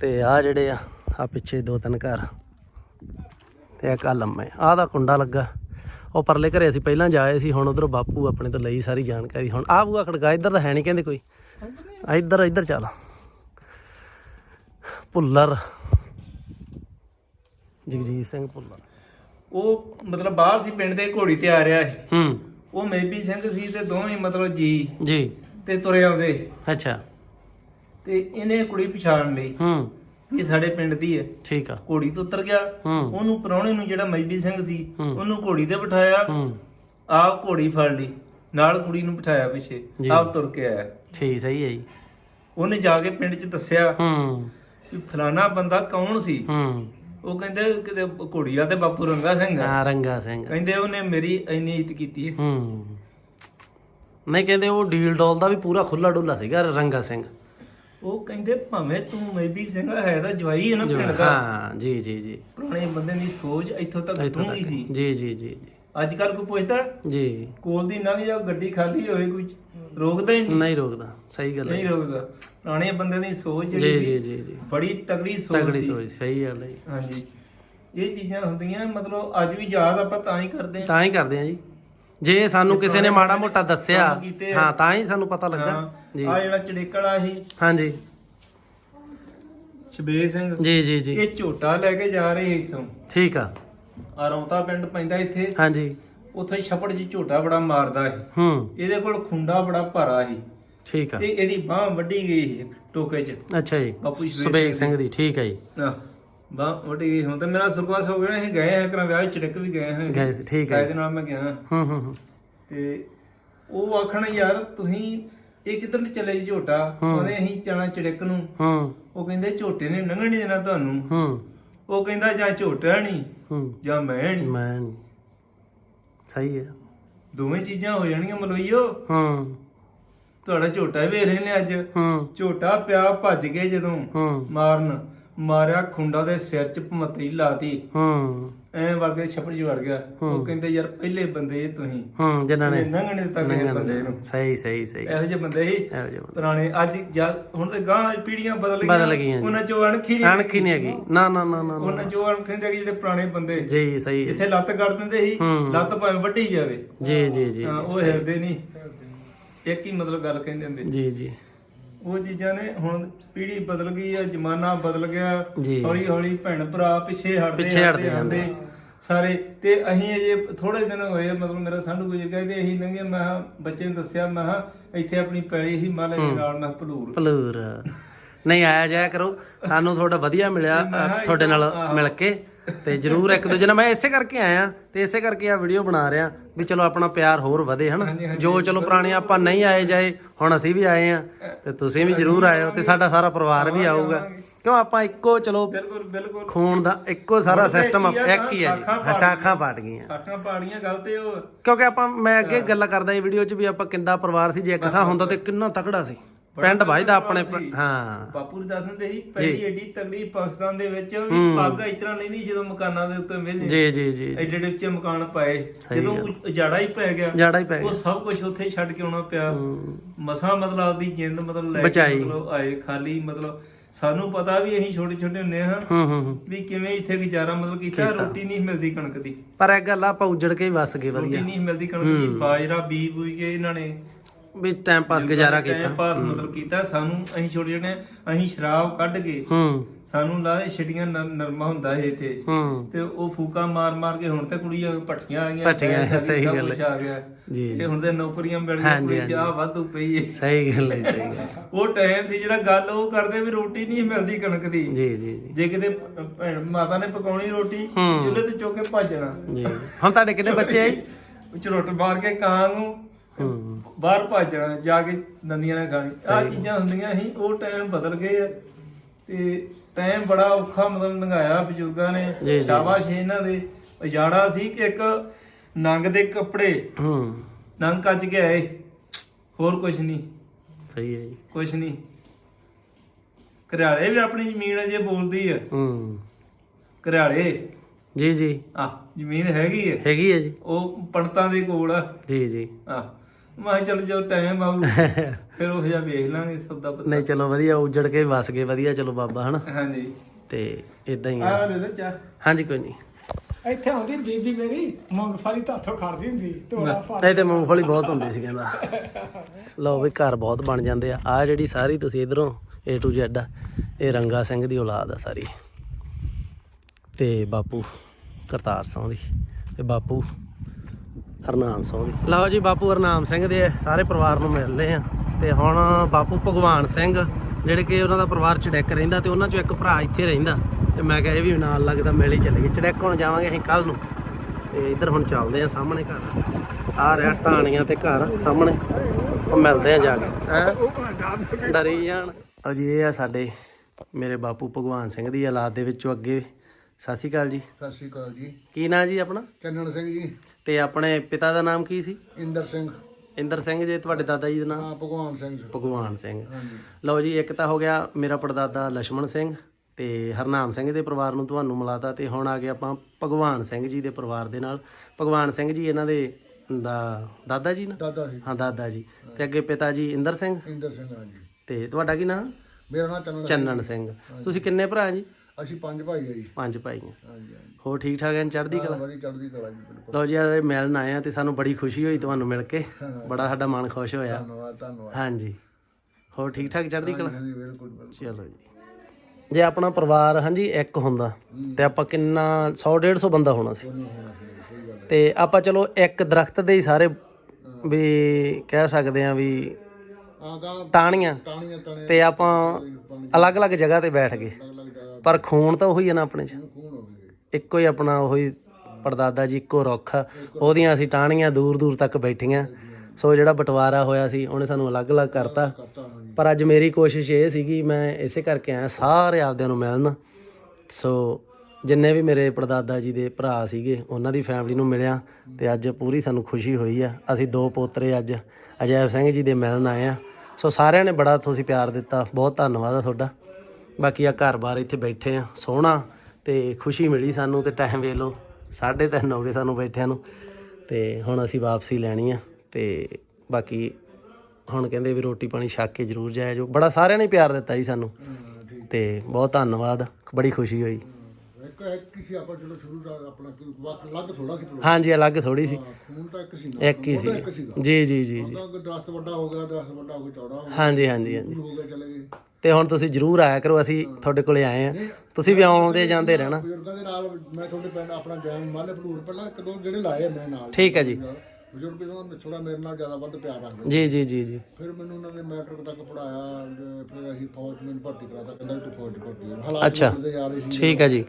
ਤੇ ਆ ਜਿਹੜੇ ਆ ਆ ਪਿੱਛੇ ਦੋ ਤਿੰਨ ਘਰ। ਤੇ ਇੱਕ ਆ ਲੰਮੇ। ਆਹ ਦਾ ਕੁੰਡਾ ਲੱਗਾ। ਉਹ ਪਰਲੇ ਘਰੇ ਅਸੀਂ ਪਹਿਲਾਂ ਜਾਏ ਸੀ ਹੁਣ ਉਧਰੋਂ ਬਾਪੂ ਆਪਣੇ ਤੋਂ ਲਈ ਸਾਰੀ ਜਾਣਕਾਰੀ। ਹੁਣ ਆ ਬੂਆ ਖੜਕਾ ਇੱਧਰ ਤਾਂ ਹੈ ਨਹੀਂ ਕਹਿੰਦੇ ਕੋਈ। ਇੱਧਰ ਇੱਧਰ ਚੱਲ। ਭੁੱਲਰ। ਜਗਜੀਤ ਸਿੰਘ ਭੁੱਲਰ। ਉਹ ਮਤਲਬ ਬਾਹਰ ਸੀ ਪਿੰਡ ਦੇ ਘੋੜੀ ਤੇ ਆ ਰਿਹਾ ਸੀ। ਹੂੰ। ਉਹ ਮੇਬੀ ਸਿੰਘ ਸੀ ਤੇ ਦੋਵੇਂ ਮਤਲਬ ਜੀ। ਜੀ। ਤੇ ਤੁਰੇ ਆਉਂਦੇ ਅੱਛਾ। ਤੇ ਇਹਨੇ ਕੁੜੀ ਪਛਾਣ ਲਈ। ਹੂੰ। ਵੀ ਸਾਡੇ ਪਿੰਡ ਦੀ ਹੈ। ਠੀਕ ਆ। ਘੋੜੀ ਤੋਂ ਉਤਰ ਗਿਆ। ਹੂੰ। ਉਹਨੂੰ ਪ੍ਰਾਹੁਣੇ ਨੂੰ ਜਿਹੜਾ ਮੇਬੀ ਸਿੰਘ ਸੀ। ਉਹਨੂੰ ਘੋੜੀ ਤੇ ਬਿਠਾਇਆ। ਹੂੰ। ਆਪ ਘੋੜੀ ਫੜ ਲਈ। ਨਾਲ ਕੁੜੀ ਨੂੰ ਬਿਠਾਇਆ ਪਿੱਛੇ। ਜੀ। ਆਪ ਤੁਰ ਕੇ ਆਇਆ। ਠੀਕ ਸਹੀ ਹੈ ਜੀ। ਉਹਨੇ ਜਾ ਕੇ ਪਿੰਡ 'ਚ ਦੱਸਿਆ ਹੂੰ। ਵੀ ਫਲਾਣਾ ਬੰਦਾ ਕੌਣ ਸੀ? ਹੂੰ। ਉਹ ਕਹਿੰਦੇ ਕਿਤੇ ਘੋੜੀ ਆ ਤੇ ਬਾਪੂ ਰੰਗਾ ਸਿੰਘ ਆ। ਆ ਰੰਗਾ ਸਿੰਘ। ਕਹਿੰਦੇ ਉਹਨੇ ਮੇਰੀ ਇੰਨੀ ਇੱਜ਼ਤ ਕੀਤੀ ਹੈ। ਹੂੰ। ਨਹੀਂ ਕਹਿੰਦੇ ਉਹ ਡੀਲ ਡੋਲ ਦਾ ਵੀ ਪੂਰਾ ਖੁੱਲਾ ਡੁੱਲਾ ਸੀਗਾ ਰੰਗਾ ਸਿੰਘ। ਉਹ ਕਹਿੰਦੇ ਭਾਵੇਂ ਤੂੰ ਮੇਬੀ ਸਿੰਘ ਹੈ ਤਾਂ ਜਵਾਈ ਹੈ ਨਾ ਪਿੰਡ ਦਾ। ਹਾਂ ਜੀ ਜੀ ਜੀ। ਪੁਰਾਣੇ ਬੰਦੇ ਦੀ ਸੋਚ ਇੱਥੋਂ ਤੱਕ ਇੱਥੋਂ ਤੱਕ। ਸੀ। ਜੀ ਜੀ ਜੀ ਅੱਜ ਕੱਲ ਕੋਈ ਪੁੱਛਦਾ? ਜੀ। ਕੋਲ ਦੀ ਨਵੀਂ ਜਾਂ ਗੱਡੀ ਖਾਲੀ ਹੋਵੇ ਕੋਈ ਰੋਕਦਾ ਹੀ ਨਹੀਂ। ਨਹੀਂ ਰੋਕਦਾ ਸਹੀ ਗੱਲ ਨਹੀਂ ਹੈ ਰੋਕਦਾ। ਪੁਰਾਣੇ ਬੰਦੇ ਦੀ ਸੋਚ ਜੀ ਜਿਹੜੀ ਜੀ ਜੀ ਜੀ। ਬੜੀ ਤਗੜੀ ਸੋਚ ਤਗੜੀ ਸੀ। ਸੋਚ ਸਹੀ ਗੱਲ ਹੈ ਜੀ। ਹਾਂਜੀ। ਇਹ ਚੀਜ਼ਾਂ ਹੁੰਦੀਆਂ ਮਤਲਬ ਅੱਜ ਵੀ ਯਾਦ ਆਪਾਂ ਤਾਂ ਹੀ ਕਰਦੇ ਹਾਂ। ਤਾਂ ਹੀ ਕਰਦੇ ਆ ਜੀ। ਜੇ ਸਾਨੂੰ ਕਿਸੇ ਨੇ ਮਾੜਾ ਮੋਟਾ ਦੱਸਿਆ ਕੰਮ ਕੀਤੇ ਆ। ਹਾਂ ਤਾਂ ਹੀ ਸਾਨੂੰ ਪਤਾ ਲੱਗਾ। ਜੀ। ਆ ਜਿਹੜਾ ਚੜੇਕੜਾ ਸੀ। ਹਾਂਜੀ। ਸ਼ਬੇ ਸਿੰਘ ਜੀ ਜੀ ਜੀ। ਇਹ ਝੋਟਾ ਲੈ ਕੇ ਜਾ ਰਹੇ ਇੱਥੋਂ। ਠੀਕ ਆ। ਆ ਰੌਂਤਾ ਪਿੰਡ ਪੈਂਦਾ ਇੱਥੇ। ਹਾਂਜੀ। ਉੱਥੇ ਛੱਪੜ 'ਚ ਝੋਟਾ ਬੜਾ ਮਾਰਦਾ ਸੀ। ਹੂੰ। ਇਹਦੇ ਕੋਲ ਖੁੰਡਾ ਬੜਾ ਭਾਰਾ ਸੀ। ਠੀਕ ਆ। ਤੇ ਇਹਦੀ ਬਾਹ ਵੱਢੀ ਗਈ ਸੀ ਇੱਕ ਟੋਕੇ 'ਚ। ਅੱਛਾ ਜੀ। ਬਾਪੂ ਜੀ ਸੁਬੇਗ ਸਿੰਘ ਦੀ। ਠੀਕ ਹੈ ਜੀ। ਬਾਹ ਵੱਢੀ ਗਈ ਹੁਣ ਤਾਂ ਮੇਰਾ ਸੁਰਗਵਾਸ ਹੋ ਗਿਆ ਅਸੀਂ ਗਏ ਹਾਂ ਕਰਾਂ ਵਿਆਹ 'ਚ ਚੜਕ ਵੀ ਗਏ ਹਾਂ ਗਏ ਸੀ ਠੀਕ ਹੈ। ਕਾਇਦੇ ਨਾਲ ਮੈਂ ਗਿਆ ਹੂੰ। ਹੂੰ ਹੂੰ ਤੇ ਉਹ ਆਖਣ ਯਾਰ ਤੁਸੀਂ ਇਹ ਕਿੱਧਰ ਨੂੰ ਚੱਲੇ ਜੀ ਝੋਟਾ। ਉਹਦੇ ਅਸੀਂ ਜਾਣਾ ਚੜਕ ਨੂੰ। ਹੂੰ। ਉਹ ਕਹਿੰਦੇ ਝੋਟੇ ਨੇ ਲੰਘਣ ਨਹੀਂ ਦੇਣਾ ਤੁਹਾਨੂੰ। ਹੂੰ। ਉਹ ਕਹਿੰਦਾ ਜਾਂ ਝੋਟਾ ਨਹੀਂ ਹੂੰ। ਜਾਂ ਮੈਂ ਨਹੀਂ ਮੈਂ ਨੀ। ਸਹੀ ਹੈ। ਦੋਵੇਂ ਚੀਜ਼ਾਂ ਹੋ ਜਾਣਗੀਆਂ ਮਲਵਈਓ। ਹੂੰ। ਤੁਹਾਡਾ ਝੋਟਾ ਵੇਖ ਰਹੇ ਨੇ ਅੱਜ। ਹੂੰ। ਝੋਟਾ ਪਿਆ ਭੱਜ ਗਏ ਜਦੋਂ ਹੂੰ। ਮਾਰਨ। ਮਾਰਿਆ ਖੁੰਡਾ ਦੇ ਸਿਰ 'ਚ ਭਮਤਰੀ ਲਾਤੀ। ਹੂੰ। ਐ ਵੜ ਕੇ ਛੱਪੜ 'ਚ ਵੜ ਗਿਆ। ਉਹ ਕਹਿੰਦੇ ਯਾਰ ਪਹਿਲੇ ਬੰਦੇ ਤੁਸੀਂ। ਹੂੰ ਜਿਨ੍ਹਾਂ ਨੇ ਨਹੀਂ ਦਿੱਤਾ ਕਿਸੇ ਬੰਦੇ ਨੂੰ। ਸਹੀ ਸਹੀ ਸਹੀ। ਇਹੋ ਜਿਹੇ ਬੰਦੇ ਸੀ। ਇਹੋ ਜਿਹੇ ਬੰਦੇ। ਪੁਰਾਣੇ ਅੱਜ ਜਦ ਹੁਣ ਤੇ ਗਾਂ ਪੀੜੀਆਂ ਬਦਲ ਬਦਲ ਗਈਆਂ। ਉਹਨਾਂ ਚੋਂ ਅਣਖੀ ਨਹੀਂ ਅਣਖੀ ਨਹੀਂ ਹੈਗੀ। ਨਾ ਨਾ ਨਾ ਨਾ ਉਹਨਾਂ। ਚੋਂ ਅਣਖੀ ਨਹੀਂ ਰਹਿ ਗਈ ਜਿਹੜੇ ਪੁਰਾਣੇ ਬੰਦੇ। ਜੀ ਸਹੀ। ਜਿੱਥੇ ਲੱਤ ਕੱਢ ਦਿੰਦੇ ਸੀ। ਲੱਤ ਭਾਵੇਂ ਵੱਢੀ ਜਾਵੇ। ਜੀ ਜੀ ਜੀ। ਉਹ ਹਿਲਦੇ ਨਹੀਂ। ਇੱਕ ਹੀ ਮਤਲਬ ਗੱਲ ਕਹਿੰਦੇ ਹੁੰਦੇ। ਜੀ ਜੀ। ਉਹ ਚੀਜ਼ਾਂ ਨੇ ਹੁਣ ਪੀੜ੍ਹੀ ਬਦਲ ਗਈ ਆ ਜ਼ਮਾਨਾ ਬਦਲ ਗਿਆ। ਜੀ। ਹੌਲੀ ਹੌਲੀ ਭੈਣ ਭਰਾ ਪਿੱਛੇ ਹਟਦੇ ਪਿੱਛੇ ਹਟਦੇ ਹਟਦੇ ਸਾਰੇ। ਤੇ ਅਸੀਂ ਅਜੇ ਥੋੜੇ ਦਿਨ ਹੋਏ ਆ, ਮਤਲਬ ਮੇਰਾ ਸੰਧੂ ਗੁਜਰ ਗਿਆ ਤੇ ਅਸੀਂ ਲੰਘੇ ਮੈਂ ਕਿਹਾ, ਬੱਚੇ ਨੂੰ ਦੱਸਿਆ ਮੈਂ ਕਿਹਾ, ਇੱਥੇ ਆਪਣੀ ਪੈਲੀ ਹੀ ਮਾਲੇ ਦੇ ਨਾਲ ਮੈਂ ਭਲੂਰ। ਭਲੂਰ। ਨਹੀਂ ਆਇਆ ਜਾਇਆ ਕਰੋ ਸਾਨੂੰ ਤੁਹਾਡਾ ਵਧੀਆ ਮਿਲਿਆ ਅ, ਤੁਹਾਡੇ ਨਾਲ ਮਿਲ ਕੇ। ਤੇ ਜਰੂਰ ਇੱਕ ਦੂਜੇ ਨਾਲ ਮੈਂ ਇਸੇ ਕਰਕੇ ਆਇਆ ਤੇ ਇਸੇ ਕਰਕੇ ਆ ਵੀਡੀਓ ਬਣਾ ਰਿਹਾ ਵੀ ਚਲੋ ਆਪਣਾ ਪਿਆਰ ਹੋਰ ਵਧੇ ਹਨਾ? ਜੋ ਚਲੋ ਪੁਰਾਣੇ ਆਪਾਂ ਨਹੀਂ ਆਏ ਜਾਏ ਹੁਣ ਅਸੀਂ ਵੀ ਆਏ ਆ ਤੇ ਤੁਸੀਂ ਵੀ ਜਰੂਰ ਆਇਓ ਤੇ ਸਾਡਾ ਸਾਰਾ ਪਰਿਵਾਰ ਵੀ ਆਊਗਾ। ਕਿਉਂ ਆਪਾਂ ਇੱਕੋ ਚਲੋ ਬਿਲਕੁਲ ਬਿਲਕੁਲ। ਖੂਨ ਦਾ ਇੱਕੋ ਸਾਰਾ ਸਿਸਟਮ ਇੱਕ ਹੀ ਹੀ ਸ਼ਾਖਾਂ ਜੀ ਸ਼ਾਖਾਂ ਪਾਟ ਗਈਆਂ। ਸਾਕਾਂ ਪਾੜੀਆਂ ਗੱਲ ਤੇ ਉਹ ਕਿਉਂਕਿ ਆਪਾਂ ਮੈਂ ਅੱਗੇ ਗੱਲਾਂ ਕਰਦਾ ਇਹ ਵੀਡੀਓ 'ਚ ਵੀ ਆਪਾਂ ਕਿੰਨਾ ਪਰਿਵਾਰ ਸੀ ਜੇ ਇੱਕ ਥਾਂ ਹੁੰਦਾ ਤੇ ਕਿੰਨਾ ਤਕੜਾ ਸੀ। ਪਿੰਡ ਭਾਈਦਾ ਆਪਣੇ ਪ- ਹਾਂ। ਬਾਪੂ ਜੀ ਦੱਸ ਦਿੰਦੇ ਸੀ ਪਹਿਲੀ ਏਡੀ ਤਗੜੀ ਪਾਕਿਸਤਾਨ ਦੇ ਵਿੱਚ ਵੀ। ਪੱਗ ਇਤਰਾ ਨਹੀਂ ਸੀ ਜਦੋਂ ਮਕਾਨਾਂ ਦੇ ਉੱਤੇ ਵੇਲੇ ਜੀ ਜੀ ਜੀ। ਐਡੇ ਐਡੇ ਉੱਚੇ ਮਕਾਨ ਪਾਏ। ਜਦੋਂ। ਉਜਾੜਾ ਹੀ ਪੈ ਗਿਆ ਜਾੜਾ ਹੀ ਪੈ ਉਹ ਗਿਆ। ਸਭ ਕੁਝ ਉੱਥੇ ਛੱਡ ਕੇ ਆਉਣਾ ਪਿਆ। ਹੂੰ। ਮਸਾਂ ਮਤਲਬ ਆਪਦੀ ਜਿੰਦ ਮਤਲਬ ਲੈ ਕੇ ਬਚਾਈ। ਮਤਲਬ ਆਏ ਖਾਲੀ ਮਤਲਬ ਸਾਨੂੰ ਪਤਾ ਵੀ ਅਸੀਂ ਛੋਟੇ ਛੋਟੇ ਹੁੰਨੇ ਹਾਂ ਹੂੰ ਹੂੰ ਹੂੰ। ਵੀ ਕਿਵੇਂ ਇੱਥੇ ਗੁਜ਼ਾਰਾ ਮਤਲਬ ਕੀਤਾ ਰੋਟੀ ਨਹੀਂ ਮਿਲਦੀ ਕਣਕ ਦੀ। ਪਰ ਇਹ ਗੱਲ ਆਪਾਂ ਉੱਜੜ ਕੇ ਹੀ ਵਸ ਗਏ ਰੋਟੀ ਵਧੀਆ। ਨਹੀਂ ਮਿਲਦੀ ਕਣਕ ਦੀ ਬਾਜਰਾ ਬੀਜ ਬੂਜ ਕੇ ਇਹਨਾਂ ਨੇ ਵੀ ਟਾਈਮ ਪਾਸ ਗੁਜ਼ਾਰਾ ਕੀਤਾ। ਟਾਈਮ ਪਾਸ ਮਤਲਬ ਕੀਤਾ ਸਾਨੂੰ ਅਸੀਂ ਛੋਟੇ ਛੋਟੇ ਅਸੀਂ ਸ਼ਰਾਬ ਕੱਢ ਕੇ ਹੂੰ। ਸਾਨੂੰ ਲਾਏ ਛੜੀਆਂ ਨਰਮਾ ਹੁੰਦਾ ਸੀ ਇੱਥੇ। ਹੂੰ। ਤੇ ਉਹ ਫੂਕਾ ਮਾਰ ਮਾਰ ਕੇ ਹੁਣ ਤੇ ਕੁੜੀਆਂ ਪੱਟੀਆਂ ਆ ਗਈਆਂ। ਭੱਠੀਆਂ, ਟਾਇਰ ਆ ਗਏ, ਸਹੀ ਗੱਲ ਹੈ। ਜੀ। ਤੇ ਹੁਣ ਤੇ ਨੌਕਰੀਆਂ ਮਿਲ ਗਈਆਂ ਹਾਂਜੀ। ਚਾਹ ਵਾਧੂ ਪਈ ਏ। ਸਹੀ ਗੱਲ ਹੈ ਸਹੀ ਉਹ ਟਾਈਮ ਸੀ ਜਿਹੜਾ ਗੱਲ ਉਹ ਕਰਦੇ ਵੀ ਰੋਟੀ ਨਹੀਂ ਮਿਲਦੀ ਕਣਕ ਦੀ। ਜੀ ਜੀ ਜੀ। ਕਿਤੇ ਭੈਣ ਮਾਤਾ ਨੇ ਪਕਾਉਣੀ ਰੋਟੀ ਹੂੰ। ਚੁੱਲ੍ਹੇ ਤੇ ਚੁੱਕ ਕੇ ਭੱਜਣਾ ਜੀ। ਹੁਣ ਤੁਹਾਡੇ ਕਿੰਨੇ ਬੱਚੇ? ਝਰੋਟ ਮਾਰ ਕੇ ਕਾਂ ਨੂੰ ਹੂੰ ਬਾਹਰ ਭੱਜਣਾ ਜਾ ਕੇ ਦੰਦੀਆਂ ਨਾਲ ਖਾਣੀ। ਆ ਚੀਜ਼ਾਂ ਹੁੰਦੀਆਂ ਸੀ ਉਹ ਟਾਈਮ ਬਦਲ ਗਏ ਆ। ਤੇ ਟਾਈਮ ਬੜਾ ਔਖਾ ਮਤਲਬ ਲੰਘਾਇਆ ਬਜ਼ੁਰਗਾਂ ਨੇ। ਸ਼ਾਬਾਸ਼ ਇਹਨਾਂ ਦੇ। ਉਜਾੜਾ ਸੀ ਕਿ ਇੱਕ ਨੰਗ ਦੇ ਕੱਪੜੇ ਹੂੰ। ਨੰਗ ਕੱਜ ਕੇ ਆਏ। ਹੋਰ ਕੁਝ ਨਹੀਂ ਸਹੀ ਹੈ ਜੀ। ਕੁਝ ਨਹੀਂ ਘਰਿਆਲੇ ਵੀ ਆਪਣੀ ਜ਼ਮੀਨ ਅਜੇ ਬੋਲਦੀ ਆ। ਹੂੰ। ਘਰਿਆਲੇ। ਜੀ ਜੀ। ਆ ਜ਼ਮੀਨ ਹੈਗੀ ਆ। ਹੈਗੀ ਹੈ ਜੀ। ਉਹ ਪੰਡਤਾਂ ਦੇ ਕੋਲ ਆ। ਜੀ ਜੀ। ਆ ਮੈਂ ਚੱਲ ਜੋ ਟਾਈਮ ਆਊ ਫਿਰ ਉਹ ਜਿਹਾ ਵੇਖ ਲਾਂਗੇ ਸੌਦਾ ਪੱਤਾ। ਨਹੀਂ ਚਲੋ ਵਧੀਆ ਉਜੜ ਕੇ ਵਸ ਗਏ ਵਧੀਆ ਚਲੋ ਬਾਬਾ ਹਨਾ? ਹਾਂਜੀ। ਤੇ ਇਦਾਂ ਹੀ ਆ। ਆ ਲੈ ਲੈ ਚਾਹ। ਹਾਂਜੀ ਕੋਈ ਨਹੀਂ। ਇੱਥੇ ਆਉਂਦੀ ਬੀਬੀ ਮੇਰੀ ਮੂੰਗਫਲੀ ਤਾਂ ਹੱਥੋਂ ਖੜਦੀ ਹੁੰਦੀ ਢੋਲਾ ਪਾ ਤੇ ਮੂੰਗਫਲੀ ਬਹੁਤ ਹੁੰਦੀ ਸੀ ਕਹਿੰਦਾ। ਲਓ ਵੀ ਘਰ ਬਹੁਤ ਬਣ ਜਾਂਦੇ ਆ। ਆ ਜਿਹੜੀ ਸਾਰੀ ਤੁਸੀਂ ਇਧਰੋਂ A to Z ਆ ਇਹ ਰੰਗਾ ਸਿੰਘ ਦੀ ਔਲਾਦ ਆ ਸਾਰੀ। ਤੇ ਬਾਪੂ ਕਰਤਾਰ ਸਿੰਘ ਦੀ ਤੇ ਬਾਪੂ ਹਰਨਾਮ ਸਿੰਘ ਦੀ। ਲਓ ਜੀ, ਬਾਪੂ ਹਰਨਾਮ ਸਿੰਘ ਦੇ ਸਾਰੇ ਪਰਿਵਾਰ ਨੂੰ ਮਿਲਦੇ ਆ ਤੇ ਹੁਣ ਬਾਪੂ ਭਗਵਾਨ ਸਿੰਘ, ਜਿਹੜੇ ਕਿ ਉਹਨਾਂ ਦਾ ਪਰਿਵਾਰ ਚੜੈਕ ਰਹਿੰਦਾ ਤੇ ਉਹਨਾਂ ਚੋਂ ਇੱਕ ਭਰਾ ਇੱਥੇ ਰਹਿੰਦਾ। ਤੇ ਮੈਂ ਕਿਹਾ ਇਹ ਵੀ ਨਾਲ ਲੱਗਦਾ, ਮਿਲ ਹੀ ਚੱਲੀਏ। ਚੜੈਕ ਹੁਣ ਜਾਵਾਂਗੇ ਅਸੀਂ ਕੱਲ ਨੂੰ। ਤੇ ਇੱਧਰ ਹੁਣ ਚੱਲਦੇ ਆ ਸਾਹਮਣੇ ਘਰ। ਆ ਰਿਹਾ ਟਾਣੀਆਂ ਤੇ ਘਰ ਸਾਹਮਣੇ। ਉਹ ਮਿਲਦੇ ਆ ਜਾ ਕੇ। ਹੈਂ? ਡਰੀ ਜਾਣ। ਆ ਇਹ ਆ ਸਾਡੇ ਮੇਰੇ ਬਾਪੂ ਭਗਵਾਨ ਸਿੰਘ ਦੀ ਔਲਾਦ ਦੇ ਵਿੱਚੋਂ ਅੱਗੇ ਸਤਿ ਸ਼੍ਰੀ ਅਕਾਲ ਜੀ। ਸਤਿ ਸ਼੍ਰੀ ਅਕਾਲ ਜੀ। ਕੀ ਨਾਂ ਜੀ ਆਪਣਾ? ਚੰਨਣ ਸਿੰਘ ਜੀ। ਤੇ ਆਪਣੇ ਪਿਤਾ ਦਾ ਨਾਮ ਕੀ ਸੀ? ਇੰਦਰ ਸਿੰਘ। ਇੰਦਰ ਸਿੰਘ ਜੀ ਤੁਹਾਡੇ ਦਾਦਾ ਜੀ ਦਾ ਨਾਮ? ਹਾਂ ਭਗਵਾਨ ਸਿੰਘ। ਜੀ ਭਗਵਾਨ ਸਿੰਘ। ਹਾਂਜੀ। ਲਓ ਜੀ ਇੱਕ ਤਾਂ ਹੋ ਗਿਆ ਮੇਰਾ ਪੜਦਾਦਾ ਲక్ష్మణ ਸਿੰਘ ਤੇ ਹਰਨਾਮ ਸਿੰਘ ਦੇ ਪਰਿਵਾਰ ਨੂੰ ਤੁਹਾਨੂੰ ਮਿਲਾਤਾ ਤੇ ਹੁਣ ਆ ਗਏ ਆਪਾਂ ਭਗਵਾਨ ਸਿੰਘ ਜੀ ਦੇ ਪਰਿਵਾਰ ਦੇ ਨਾਲ। ਭਗਵਾਨ ਸਿੰਘ ਜੀ ਇਹਨਾਂ ਦੇ ਦਾ ਦਾਦਾ ਜੀ ਨਾ? ਦਾਦਾ ਜੀ। ਹਾਂ ਦਾਦਾ ਜੀ। ਤੇ ਅੱਗੇ ਪਿਤਾ ਜੀ ਇੰਦਰ ਸਿੰਘ ਇੰਦਰ ਸਿੰਘ ਹਾਂਜੀ। ਤੇ ਤੁਹਾਡਾ ਕੀ ਨਾਮ ਮੇਰਾ ਨਾਮ ਚੰਨਣ ਸਿੰਘ। ਤੁਸੀਂ ਕਿੰਨੇ ਭਰਾ ਜੀ? ਅਸੀਂ ਪੰਜ ਭਾਈ ਆ ਜੀ। ਪੰਜ ਭਾਈ ਆ ਹਾਂਜੀ ਹਾਂਜੀ। ਹੋਰ ਠੀਕ ਠਾਕ ਐਨ ਚੜ੍ਹਦੀ ਕਲਾ? ਵਧੀਆ ਚੜ੍ਹਦੀ ਕਲਾ ਜੀ ਬਿਲਕੁਲ। ਲਓ ਜੀ ਅੱਜ ਮਿਲਣ ਆਏ ਆ ਤੇ ਸਾਨੂੰ ਬੜੀ ਖੁਸ਼ੀ ਹੋਈ ਤੁਹਾਨੂੰ ਮਿਲ ਕੇ। ਬੜਾ ਸਾਡਾ ਮਨ ਖੁਸ਼ ਹੋਇਆ। ਧੰਨਵਾਦ ਧੰਨਵਾਦ। ਹਾਂਜੀ। ਹੋਰ ਠੀਕ ਠਾਕ ਚੜ੍ਹਦੀ ਕਲਾ? ਹਾਂਜੀ ਬਿਲਕੁਲ ਬਿਲਕੁਲ। ਚਲੋ ਜੀ। ਜੇ ਆਪਣਾ ਪਰਿਵਾਰ ਹਾਂਜੀ ਇੱਕ ਹੁੰਦਾ ਤੇ ਆਪਾਂ ਕਿੰਨਾ 100 150 ਬੰਦਾ ਹੋਣਾ ਸੀ। ਤੇ ਆਪਾਂ ਚਲੋ ਇੱਕ ਦਰਖਤ ਦੇ ਹੀ ਸਾਰੇ ਵੀ ਕਹਿ ਸਕਦੇ ਆ ਵੀ ਆਗਾ ਟਾਣੀਆਂ ਤੇ ਆਪਾਂ ਅਲੱਗ-ਅਲੱਗ ਜਗ੍ਹਾ ਤੇ ਬੈਠ ਗਏ। ਪਰ ਖੂਨ ਤਾਂ ਉਹੀ ਹੈ ਨਾ ਆਪਣੇ 'ਚ। ਖੂਨ ਇੱਕੋ ਹੀ ਆਪਣਾ ਉਹੀ ਪਰਦਾਦਾ ਜੀ ਇੱਕੋ ਰੁੱਖ। ਆ। ਉਹਦੀਆਂ ਅਸੀਂ ਟਾਹਣੀਆਂ ਦੂਰ ਦੂਰ ਤੱਕ ਬੈਠੀਆਂ। ਸੋ ਜਿਹੜਾ ਬਟਵਾਰਾ ਹੋਇਆ ਸੀ ਉਹਨੇ ਸਾਨੂੰ ਅਲੱਗ-ਅਲੱਗ ਕਰਤਾ। ਪਰ ਅੱਜ ਮੇਰੀ ਕੋਸ਼ਿਸ਼ ਇਹ ਸੀਗੀ ਮੈਂ ਇਸੇ ਕਰਕੇ ਆਇਆ ਸਾਰੇ ਆਪਦਿਆਂ ਨੂੰ ਮਿਲਣ। ਸੋ ਜਿੰਨੇ ਵੀ ਮੇਰੇ ਪੜਦਾਦਾ ਜੀ ਦੇ ਭਰਾ ਸੀਗੇ ਉਹਨਾਂ ਦੀ ਫੈਮਿਲੀ ਨੂੰ ਮਿਲਿਆ ਤੇ ਅੱਜ ਪੂਰੀ ਸਾਨੂੰ ਖੁਸ਼ੀ ਹੋਈ ਆ। ਅਸੀਂ ਦੋ ਪੋਤਰੇ ਅੱਜ ਅਜੈਬ ਸਿੰਘ ਜੀ ਦੇ ਮਿਲਣ ਆਏ ਆ। ਸੋ ਸਾਰਿਆਂ ਨੇ ਬੜਾ ਤੁਸੀਂ ਪਿਆਰ ਦਿੱਤਾ। ਬਹੁਤ ਧੰਨਵਾਦ ਆ ਤੁਹਾਡਾ। ਬਾਕੀ ਆ ਘਰ-ਬਾਰ ਇੱਥੇ ਬੈਠੇ ਆ ਸੋਹਣਾ ਤੇ ਖੁਸ਼ੀ ਮਿਲੀ ਸਾਨੂੰ ਤੇ ਟਾਈਮ ਵੇਖ ਲਓ 3:30 ਹੋ ਗਏ ਸਾਨੂੰ ਬੈਠਿਆਂ ਨੂੰ ਤੇ ਹੁਣ ਅਸੀਂ ਵਾਪਸੀ ਲੈਣੀ ਆ ਤੇ ਬਾਕੀ ਹੁਣ ਕਹਿੰਦੇ ਵੀ ਰੋਟੀ ਪਾਣੀ ਛੱਕ ਕੇ ਜ਼ਰੂਰ ਜਾਇਆ ਜੋ ਬੜਾ ਸਾਰਿਆਂ ਨੇ ਪਿਆਰ ਦਿੱਤਾ ਜੀ ਸਾਨੂੰ ਤੇ ਬਹੁਤ ਧੰਨਵਾਦ ਬੜੀ ਖੁਸ਼ੀ ਹੋਈ। ਇੱਕ ਇੱਕ ਕਿਸੇ ਆਪਾਂ ਚਲੋ ਸ਼ੁਰੂ ਦਾ ਆਪਣਾ ਕੋਈ ਵੱਖ ਅਲੱਗ ਥੋੜਾ ਸੀ ਪ੍ਰੋਗਰਾਮ ਹਾਂਜੀ ਅਲੱਗ ਥੋੜੀ ਸੀ। ਤਾਂ ਇੱਕ ਸੀ ਨਾ ਇੱਕ ਹੀ ਸੀ। ਜੀ ਜੀ ਜੀ ਜੀ। ਉਹਦਾ ਦਰਖਤ ਵੱਡਾ ਹੋ ਗਿਆ ਦਰਖਤ ਵੱਡਾ ਹੋ ਗਿਆ ਚੌੜਾ ਹੋ ਗਿਆ। ਹਾਂਜੀ ਹਾਂਜੀ ਹਾਂਜੀ। ਦੂਰ ਹੋ ਗਿਆ ਚਲੇ ਗਏ। ਤੇ ਹੁਣ ਤੁਸੀਂ ਜ਼ਰੂਰ ਆਇਆ ਕਰੋ ਅਸੀਂ ਤੁਹਾਡੇ ਕੋਲੇ ਆਏ ਆ ਤੁਸੀਂ ਵੀ ਆਉਂਦੇ ਜਾਂਦੇ ਰਹਿਣਾ। ਬਜ਼ੁਰਗਾਂ ਦੇ ਨਾਲ ਮੈਂ ਤੁਹਾਡੇ ਪਿੰਡ ਆਪਣਾ ਜੈਨ ਮਾਲੇ ਭਲੂਰ ਪਹਿਲਾਂ ਇੱਕ ਦੋ ਜਿਹੜੇ ਲਾਏ ਆ ਮੈਂ ਨਾਲ। ਠੀਕ ਹੈ ਜੀ। ਬਜ਼ੁਰਗ ਜਦੋਂ ਥੋੜਾ ਮੇਰੇ ਨਾਲ ਜ਼ਿਆਦਾ ਵੱਧ ਪਿਆਰ ਰੱਖਦੇ ਜੀ ਜੀ ਜੀ ਜੀ। ਫਿਰ ਮੈਨੂੰ ਉਹਨਾਂ ਨੇ ਮੈਟ੍ਰਿਕ ਤੱਕ ਪੜਾਇਆ ਫਿਰ ਅਸੀਂ ਫੌਜ 'ਚ ਮੈਨੂੰ ਭਰਤੀ ਕਰਾਤਾ ਕਹਿੰਦਾ ਵੀ ਤੂੰ ਫੌਜ 'ਚ ਭਰਤੀ ਹੋ ਹਾਲਾਤ ਅੱਛਾ। ਬਦਲਦੇ ਜਾ ਰਹੇ ਸੀ। ਠੀਕ ਹੈ ਜੀ।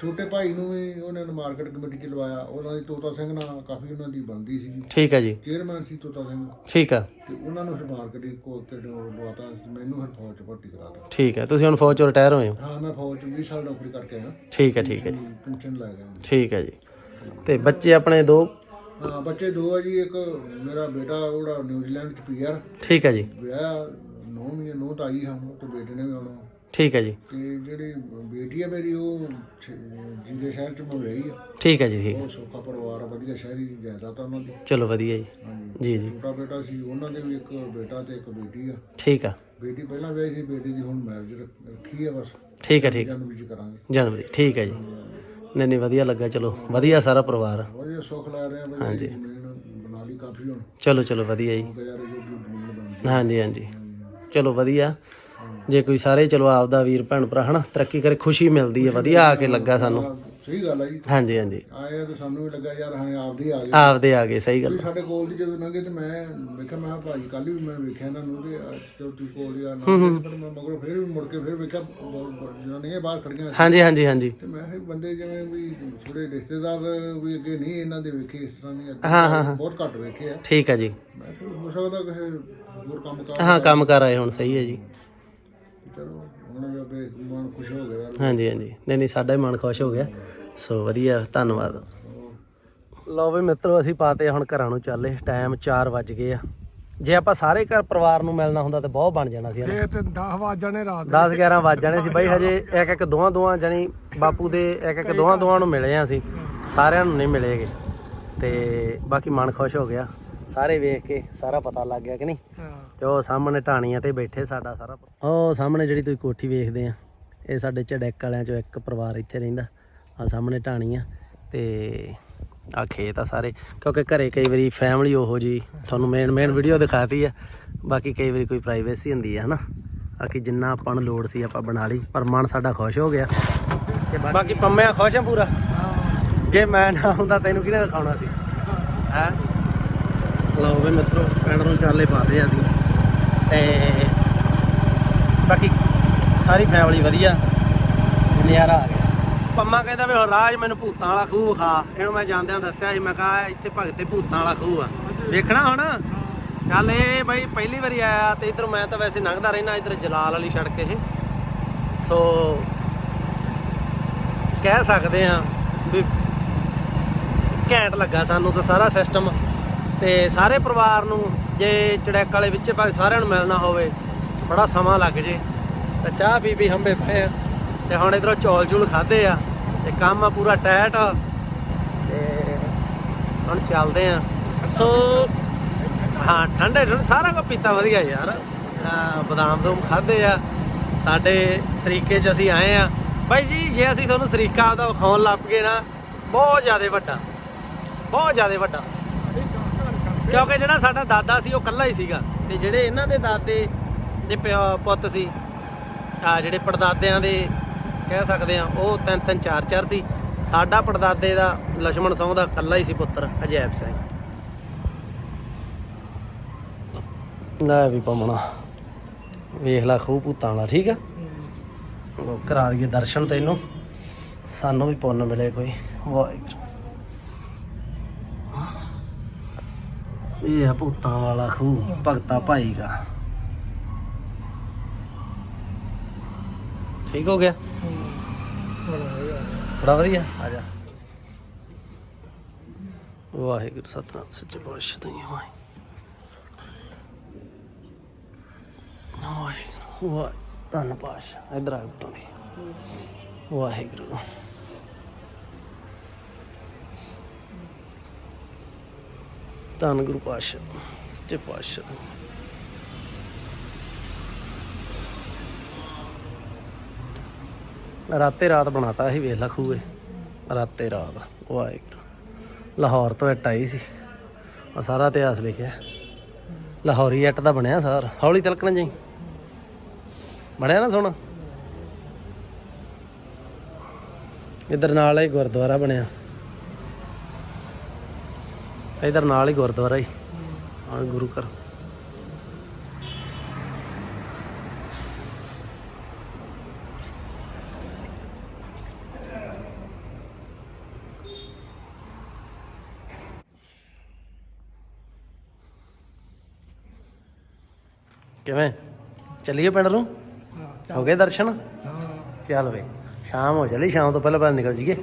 ਛੋਟੇ ਭਾਈ ਨੂੰ ਵੀ ਉਹਨਾਂ ਨੇ ਮਾਰਕੀਟ ਕਮੇਟੀ 'ਚ ਲਵਾਇਆ ਉਹਨਾਂ ਦੀ ਤੋਤਾ ਸਿੰਘ ਨਾਲ ਕਾਫੀ ਉਹਨਾਂ ਦੀ ਬਣਦੀ ਸੀ ਠੀਕ ਹੈ ਜੀ। ਚੇਅਰਮੈਨ ਸੀ ਤੋਤਾ ਸਿੰਘ। ਠੀਕ ਆ। ਤੇ ਉਹਨਾਂ ਨੂੰ ਫਿਰ ਮਾਰਕੀਟ ਕੋ ਤੇ ਲਵਾਤਾ ਮੈਨੂੰ ਫਿਰ ਫੌਜ 'ਚ ਭਰਤੀ ਕਰਾਤਾ। ਠੀਕ ਹੈ ਤੁਸੀਂ ਹੁਣ ਫੌਜ ਚੋਂ ਰਿਟਾਇਰ ਹੋਏ ਹੋ? ਹਾਂ ਮੈਂ ਫੌਜ 'ਚ 20 ਸਾਲ ਨੌਕਰੀ ਕਰਕੇ ਆਇਆ। ਠੀਕ ਹੈ ਠੀਕ ਹੈ ਜੀ। ਪੈਨਸ਼ਨ ਲੈ ਗਿਆ। ਠੀਕ ਹੈ ਜੀ। ਤੇ ਬੱਚੇ ਆਪਣੇ ਦੋ? ਹਾਂ ਬੱਚੇ ਦੋ ਆ ਜੀ ਇੱਕ ਮੇਰਾ ਬੇਟਾ ਉਹਦਾ ਨਿਊਜ਼ੀਲੈਂਡ 'ਚ ਪੀਆਰ ਠੀਕ ਹੈ ਜੀ। ਵਿਆਹ ਨੌਂ ਵੀ ਨੌਂ ਤਾਂ ਆਈ ਹਾਂ ਤੇ ਬੇਟੇ ਨੇ ਵੀ ਆਉਣਾ। ਠੀਕ ਹੈ ਜੀ। ਤੇ ਜਿਹੜੀ ਬੇਟੀ ਆ ਮੇਰੀ ਉਹ ਜਿਲੇ ਸ਼ਹਿਰ 'ਚ ਮੈਂ ਵਿਆਹੀ ਆ। ਠੀਕ ਹੈ ਜੀ ਠੀਕ ਉਹ ਸੌਖਾ ਪਰਿਵਾਰ ਆ ਵਧੀਆ ਸ਼ਹਿਰੀ ਜਾਇਦਾਦ ਆ ਉਹਨਾਂ ਦੀ। ਚਲੋ ਵਧੀਆ ਜੀ। ਹਾਂਜੀ। ਜੀ ਜੀ। ਛੋਟਾ ਬੇਟਾ ਸੀ ਉਹਨਾਂ ਦੇ ਵੀ ਇੱਕ ਬੇਟਾ ਤੇ ਇੱਕ ਬੇਟੀ ਆ। ਠੀਕ ਆ। ਬੇਟੀ ਪਹਿਲਾਂ ਵਿਆਹੀ ਸੀ ਬੇਟੀ ਦੀ ਹੁਣ ਮੈਰਿਜ ਰੱਖੀ ਆ ਬਸ। ਠੀਕ ਹੈ ਠੀਕ ਜਨਵਰੀ 'ਚ ਕਰਾਂਗੇ। ਜਨਵਰੀ ਠੀਕ ਹੈ ਜੀ। ਨਹੀਂ ਨਹੀਂ ਵਧੀਆ ਲੱਗਾ ਚਲੋ। ਵਧੀਆ ਸਾਰਾ ਪਰਿਵਾਰ। ਵਧੀਆ ਸੁੱਖ ਲੈ ਰਹੇ ਆ ਵਧੀਆ ਜ਼ਮੀਨ ਬਣਾ ਲਈ ਕਾਫੀ ਹੁਣ। ਚਲੋ ਚਲੋ ਵਧੀਆ ਜੀ। ਗੁਜ਼ਾਰੇ ਜੋ ਜ਼ਮੀਨ ਹਾਂਜੀ ਹਾਂਜੀ। ਚਲੋ ਵਧੀਆ। ਜੇ ਕੋਈ ਸਾਰੇ ਚਲੋ ਆਪਦਾ ਵੀਰ ਭੈਣ ਭਰਾ ਹਨਾ ਤਰੱਕੀ ਕਰੇ ਖੁਸ਼ੀ ਮਿਲਦੀ ਹੈ ਵਧੀਆ ਆ ਕੇ ਲੱਗਾ ਸਾਨੂੰ। ਸਹੀ ਗੱਲ ਆ ਜੀ। ਹਾਂਜੀ ਹਾਂਜੀ। ਆਏ ਆ ਤੇ ਸਾਨੂੰ ਵੀ ਲੱਗਾ ਯਾਰ ਹਾਂ ਆਪਦੇ ਹੀ ਆ ਗਏ। ਆਪਦੇ ਆ ਗਏ ਸਹੀ ਗੱਲ ਸਾਡੇ ਕੋਲ ਦੀ ਜਦੋਂ ਲੰਘੇ ਤੇ ਮੈਂ ਵੇਖਿਆ ਮੈਂ ਕਿਹਾ ਭਾਜੀ ਕੱਲ ਵੀ ਮੈਂ ਵੇਖਿਆ ਇਹਨਾਂ ਨੂੰ ਤੇ ਚੌਥੀ ਕੋਲ ਆ ਨਾ ਪਰ ਮੈਂ ਮਗਰੋਂ ਫਿਰ ਵੀ ਮੁੜ ਕੇ ਫਿਰ ਵੇਖਿਆ ਜਨਾਨੀਆਂ ਬਾਹਰ ਖੜੀਆਂ। ਹਾਂਜੀ ਹਾਂਜੀ ਹਾਂਜੀ। ਤੇ ਮੈਂ ਕਿਹਾ ਬੰਦੇ ਜਿਵੇਂ ਵੀ ਥੋੜੇ ਰਿਸ਼ਤੇਦਾਰ ਵੀ ਅੱਗੇ ਨਹੀਂ ਇਹਨਾਂ ਦੇ ਵੇਖੇ ਇਸ ਤਰ੍ਹਾਂ ਨਹੀਂ ਹਾਂ, ਹਾਂ, ਬਹੁਤ ਘੱਟ ਵੇਖੇ ਆ। ਠੀਕ ਹੈ ਜੀ। ਮੈਂ ਕਿਹਾ ਹੋ ਸਕਦਾ ਕਿਸੇ ਹੋਰ ਕੰਮ ਕਰ ਹਾਂ ਕੰਮ ਕਰ ਆਏ ਹੁਣ ਸਹੀ ਹੈ ਜੀ। ਚਲੋ ਹੁਣ ਜੋ ਵੀ ਮਨ ਖੁਸ਼ ਹੋ ਗਿਆ। ਹਾਂਜੀ ਹਾਂਜੀ। ਨਹੀਂ ਨਹੀਂ ਸਾਡਾ ਹੀ ਮਨ ਖੁਸ਼ ਹੋ ਗਿਆ। ਸੋ ਵਧੀਆ ਧੰਨਵਾਦ। ਲਓ ਵੀ ਮਿੱਤਰੋ ਅਸੀਂ ਪਾਤੇ ਹੁਣ ਘਰਾਂ ਨੂੰ ਚੱਲੇ। ਟਾਈਮ 4 ਵੱਜ ਗਏ ਆ। ਜੇ ਆਪਾਂ ਸਾਰੇ ਘਰ ਪਰਿਵਾਰ ਨੂੰ ਮਿਲਣਾ ਹੁੰਦਾ ਤੇ ਬਹੁਤ ਬਣ ਜਾਣਾ ਸੀ ਹਨਾ? ਇਹ ਤੇ 10 ਵਜ ਜਾਣੇ ਰਾਤ 10 11 ਵੱਜ ਜਾਣੇ ਸੀ। ਬਾਈ ਹਜੇ ਇੱਕ ਇੱਕ ਦੋਹਾਂ ਦੋਹਾਂ ਜਾਨੀ ਬਾਪੂ ਦੇ ਇੱਕ ਇੱਕ ਦੋਹਾਂ ਦੋਹਾਂ ਨੂੰ ਮਿਲੇ ਆ ਅਸੀਂ। ਸਾਰਿਆਂ ਨੂੰ ਨਹੀਂ ਮਿਲੇਗੇ। ਤੇ ਬਾਕੀ ਮਨ ਖੁਸ਼ ਹੋ ਗਿਆ। ਸਾਰੇ ਵੇਖ ਕੇ ਸਾਰਾ ਪਤਾ ਲੱਗ ਗਿਆ ਕਿ ਨਹੀਂ? ਤੇ ਉਹ ਸਾਹਮਣੇ ਢਾਣੀਆਂ ਤੇ ਬੈਠੇ ਸਾਡਾ ਸਾਰਾ ਉਹ ਸਾਹਮਣੇ ਜਿਹੜੀ ਤੁਸੀਂ ਕੋਠੀ ਵੇਖਦੇ ਆ ਇਹ ਸਾਡੇ ਝੜੈਕ ਵਾਲਿਆਂ ਚੋਂ ਇੱਕ ਪਰਿਵਾਰ ਇੱਥੇ ਰਹਿੰਦਾ। ਆ ਸਾਹਮਣੇ ਢਾਣੀ ਆ ਤੇ ਆ ਖੇਤ ਆ ਸਾਰੇ। ਕਿਉਂਕਿ ਘਰੇ ਕਈ ਵਾਰੀ ਫੈਮਿਲੀ ਉਹੋ ਜੀ ਤੁਹਾਨੂੰ ਮੇਨ ਮੇਨ ਵੀਡੀਓ ਦਿਖਾਤੀ ਆ। ਬਾਕੀ ਕਈ ਵਾਰੀ ਕੋਈ ਪ੍ਰਾਈਵੇਸੀ ਹੁੰਦੀ ਹੈ ਹਨਾ? ਬਾਕੀ ਜਿੰਨਾ ਆਪਾਂ ਨੂੰ ਲੋੜ ਸੀ ਆਪਾਂ ਬਣਾ ਲਈ ਪਰ ਮਨ ਸਾਡਾ ਖੁਸ਼ ਹੋ ਗਿਆ। ਬਾਕੀ ਪੰਮਿਆ ਖੁਸ਼ ਆ ਪੂਰਾ? ਜੇ ਮੈਂ ਨਾ ਹੁੰਦਾ ਤੈਨੂੰ ਕਿਹਨੇ ਦਿਖਾਉਣਾ ਸੀ? ਹੈ? ਲਓ ਵੀ ਮਿੱਤਰੋ, ਪਿੰਡ ਨੂੰ ਚਾਲੇ ਪਾਦੇ ਆ ਅਸੀਂ। ਤੇ ਬਾਕੀ ਸਾਰੀ ਫੈਮਿਲੀ ਵਧੀਆ। ਨਜ਼ਾਰਾ ਆ ਗਿਆ। ਪੰਮਾ ਕਹਿੰਦਾ ਵੀ ਹੁਣ ਰਾਜ ਮੈਨੂੰ ਭੂਤਾਂ ਵਾਲਾ ਖੂਹ ਵਿਖਾ। ਇਹਨੂੰ ਮੈਂ ਜਾਂਦਿਆਂ ਦੱਸਿਆ ਸੀ, ਮੈਂ ਕਿਹਾ ਇੱਥੇ ਭਗਤੇ ਭੂਤਾਂ ਵਾਲਾ ਖੂਹ ਆ। ਵੇਖਣਾ ਹੁਣ? ਚੱਲ ਇਹ ਬਈ ਪਹਿਲੀ ਵਾਰੀ ਆਇਆ ਤੇ ਇਧਰ ਮੈਂ ਤਾਂ ਵੈਸੇ ਲੰਘਦਾ ਰਹਿਣਾ ਇਧਰ ਜਲਾਲ ਵਾਲੀ ਸੜਕ ਇਹ। ਸੋ ਕਹਿ ਸਕਦੇ ਆ ਵੀ ਘੈਂਟ ਲੱਗਾ ਸਾਨੂੰ ਤਾਂ ਸਾਰਾ ਸਿਸਟਮ ਤੇ ਸਾਰੇ ਪਰਿਵਾਰ ਨੂੰ ਜੇ ਚੜੈਕ ਵਾਲੇ ਵਿੱਚ ਭਾਵੇਂ ਸਾਰਿਆਂ ਨੂੰ ਮਿਲਣਾ ਹੋਵੇ, ਬੜਾ ਸਮਾਂ ਲੱਗ ਜੇ। ਤਾਂ ਚਾਹ ਪੀ ਪੀ ਹੰਬੇ ਪਏ ਆ। ਤੇ ਹੁਣ ਇਧਰੋਂ ਚੌਲ ਚੂਲ ਖਾਦੇ ਆ ਤੇ ਕੰਮ ਆ ਪੂਰਾ ਟੈਟ। ਤੇ ਹੁਣ ਚੱਲਦੇ ਆ। ਸੋ, ਹਾਂ, ਠੰਡੇ ਠੰਡੇ ਸਾਰਾ ਕੁਝ ਪੀਤਾ ਵਧੀਆ ਯਾਰ। ਬਦਾਮ ਦੂਮ ਖਾਦੇ ਆ। ਸਾਡੇ ਸਰੀਕੇ 'ਚ ਅਸੀਂ ਆਏ ਆ। ਭਾਈ ਜੀ, ਜੇ ਅਸੀਂ ਤੁਹਾਨੂੰ ਸਰੀਕਾ ਆਪਦਾ ਵਿਖਾਉਣ ਲੱਗ ਗਏ ਨਾ, ਬਹੁਤ ਜ਼ਿਆਦਾ ਵੱਡਾ। ਬਹੁਤ ਜ਼ਿਆਦਾ ਵੱਡਾ। ਕਿਉਂਕਿ ਜਿਹੜਾ ਸਾਡਾ ਦਾਦਾ ਸੀ ਉਹ ਇਕੱਲਾ ਹੀ ਸੀਗਾ। ਤੇ ਜਿਹੜੇ ਇਹਨਾਂ ਦੇ ਦਾਦੇ ਦੇ ਪੁੱਤ ਸੀ ਆ ਜਿਹੜੇ ਪੜਦਾਦਿਆਂ ਦੇ ਕਹਿ ਸਕਦੇ ਆ ਉਹ ਤਿੰਨ ਤਿੰਨ ਚਾਰ ਚਾਰ ਸੀ। ਸਾਡਾ ਪੜਦਾਦੇ ਦਾ ਲక్ష్మణ ਸਿੰਘ ਦਾ ਇਕੱਲਾ ਹੀ ਸੀ ਪੁੱਤਰ ਅਜੈਬ ਸਿੰਘ ਲੈ ਵੀ ਪਮਣਾ ਵੇਖ ਲੈ ਖੂਹ ਭੂਤਾਂ ਵਾਲਾ ਠੀਕ ਆ? ਕਰਾ ਦਈਏ ਦਰਸ਼ਨ ਤੈਨੂੰ ਸਾਨੂੰ ਵੀ ਪੁੰਨ ਮਿਲੇ ਕੋਈ। ਵਾਹਿਗੁਰੂ। ਇਹ ਆ ਭੂਤਾਂ ਵਾਲਾ ਖੂਹ ਭਗਤਾ ਭਾਈ ਦਾ। ਠੀਕ ਹੋ ਗਿਆ? ਬੜਾ ਵਧੀਆ। ਆ ਜਾ। ਵਾਹਿਗੁਰੂ ਸਤਨਾਮ ਸੱਚੇ ਪਾਤਸ਼ਾਹ ਦੀ ਵਾਹਿ ਵਾਹਿਗੁਰੂ ਵਾਹਿ ਧੰਨ ਪਾਤਸ਼ਾਹ। ਇਧਰ ਆ ਬਤੋਂਗੇ ਵਾਹਿਗੁਰੂ। ਧੰਨ ਗੁਰੂ ਪਾਤਸ਼ਾਹ, ਸੱਚੇ ਪਾਤਸ਼ਾਹ। ਰਾਤੇ ਰਾਤ ਬਣਾਤਾ ਸੀ, ਵੇਖ ਲਾ ਖੂਏ ਰਾਤੇ ਰਾਤ, ਵਾਹਿਗੁਰੂ। ਲਾਹੌਰ ਤੋਂ ਇੱਟ ਆਈ ਸੀ। ਆ ਸਾਰਾ ਇਤਿਹਾਸ ਲਿਖਿਆ। ਲਾਹੌਰੀ ਇੱਟ ਦਾ ਬਣਿਆ ਸਾਰ। ਹੌਲੀ ਤਿਲਕਣ ਜਾਈ। ਬਣਿਆ ਨਾ ਸੋਹਣਾ? ਇਧਰ ਨਾਲ ਹੀ ਗੁਰਦੁਆਰਾ ਬਣਿਆ। ਇਧਰ ਨਾਲ ਹੀ ਗੁਰਦੁਆਰਾ ਹੀ। ਆ ਗੁਰੂ ਘਰ। ਕਿਵੇਂ? ਚੱਲੀਏ ਪਿੰਡ ਨੂੰ? ਹੋ ਗਏ ਦਰਸ਼ਨ? ਚੱਲ ਵੇ ਸ਼ਾਮ ਹੋ ਚਲੀ ਸ਼ਾਮ ਤੋਂ ਪਹਿਲਾਂ ਪਹਿਲਾਂ ਨਿਕਲ ਜੀਏ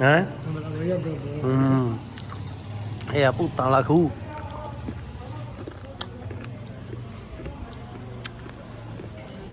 ਹੈ? ਹੂੰ। ਇਹ ਆ ਭੂਤਾਂ ਵਾਲਾ ਖੂਹ।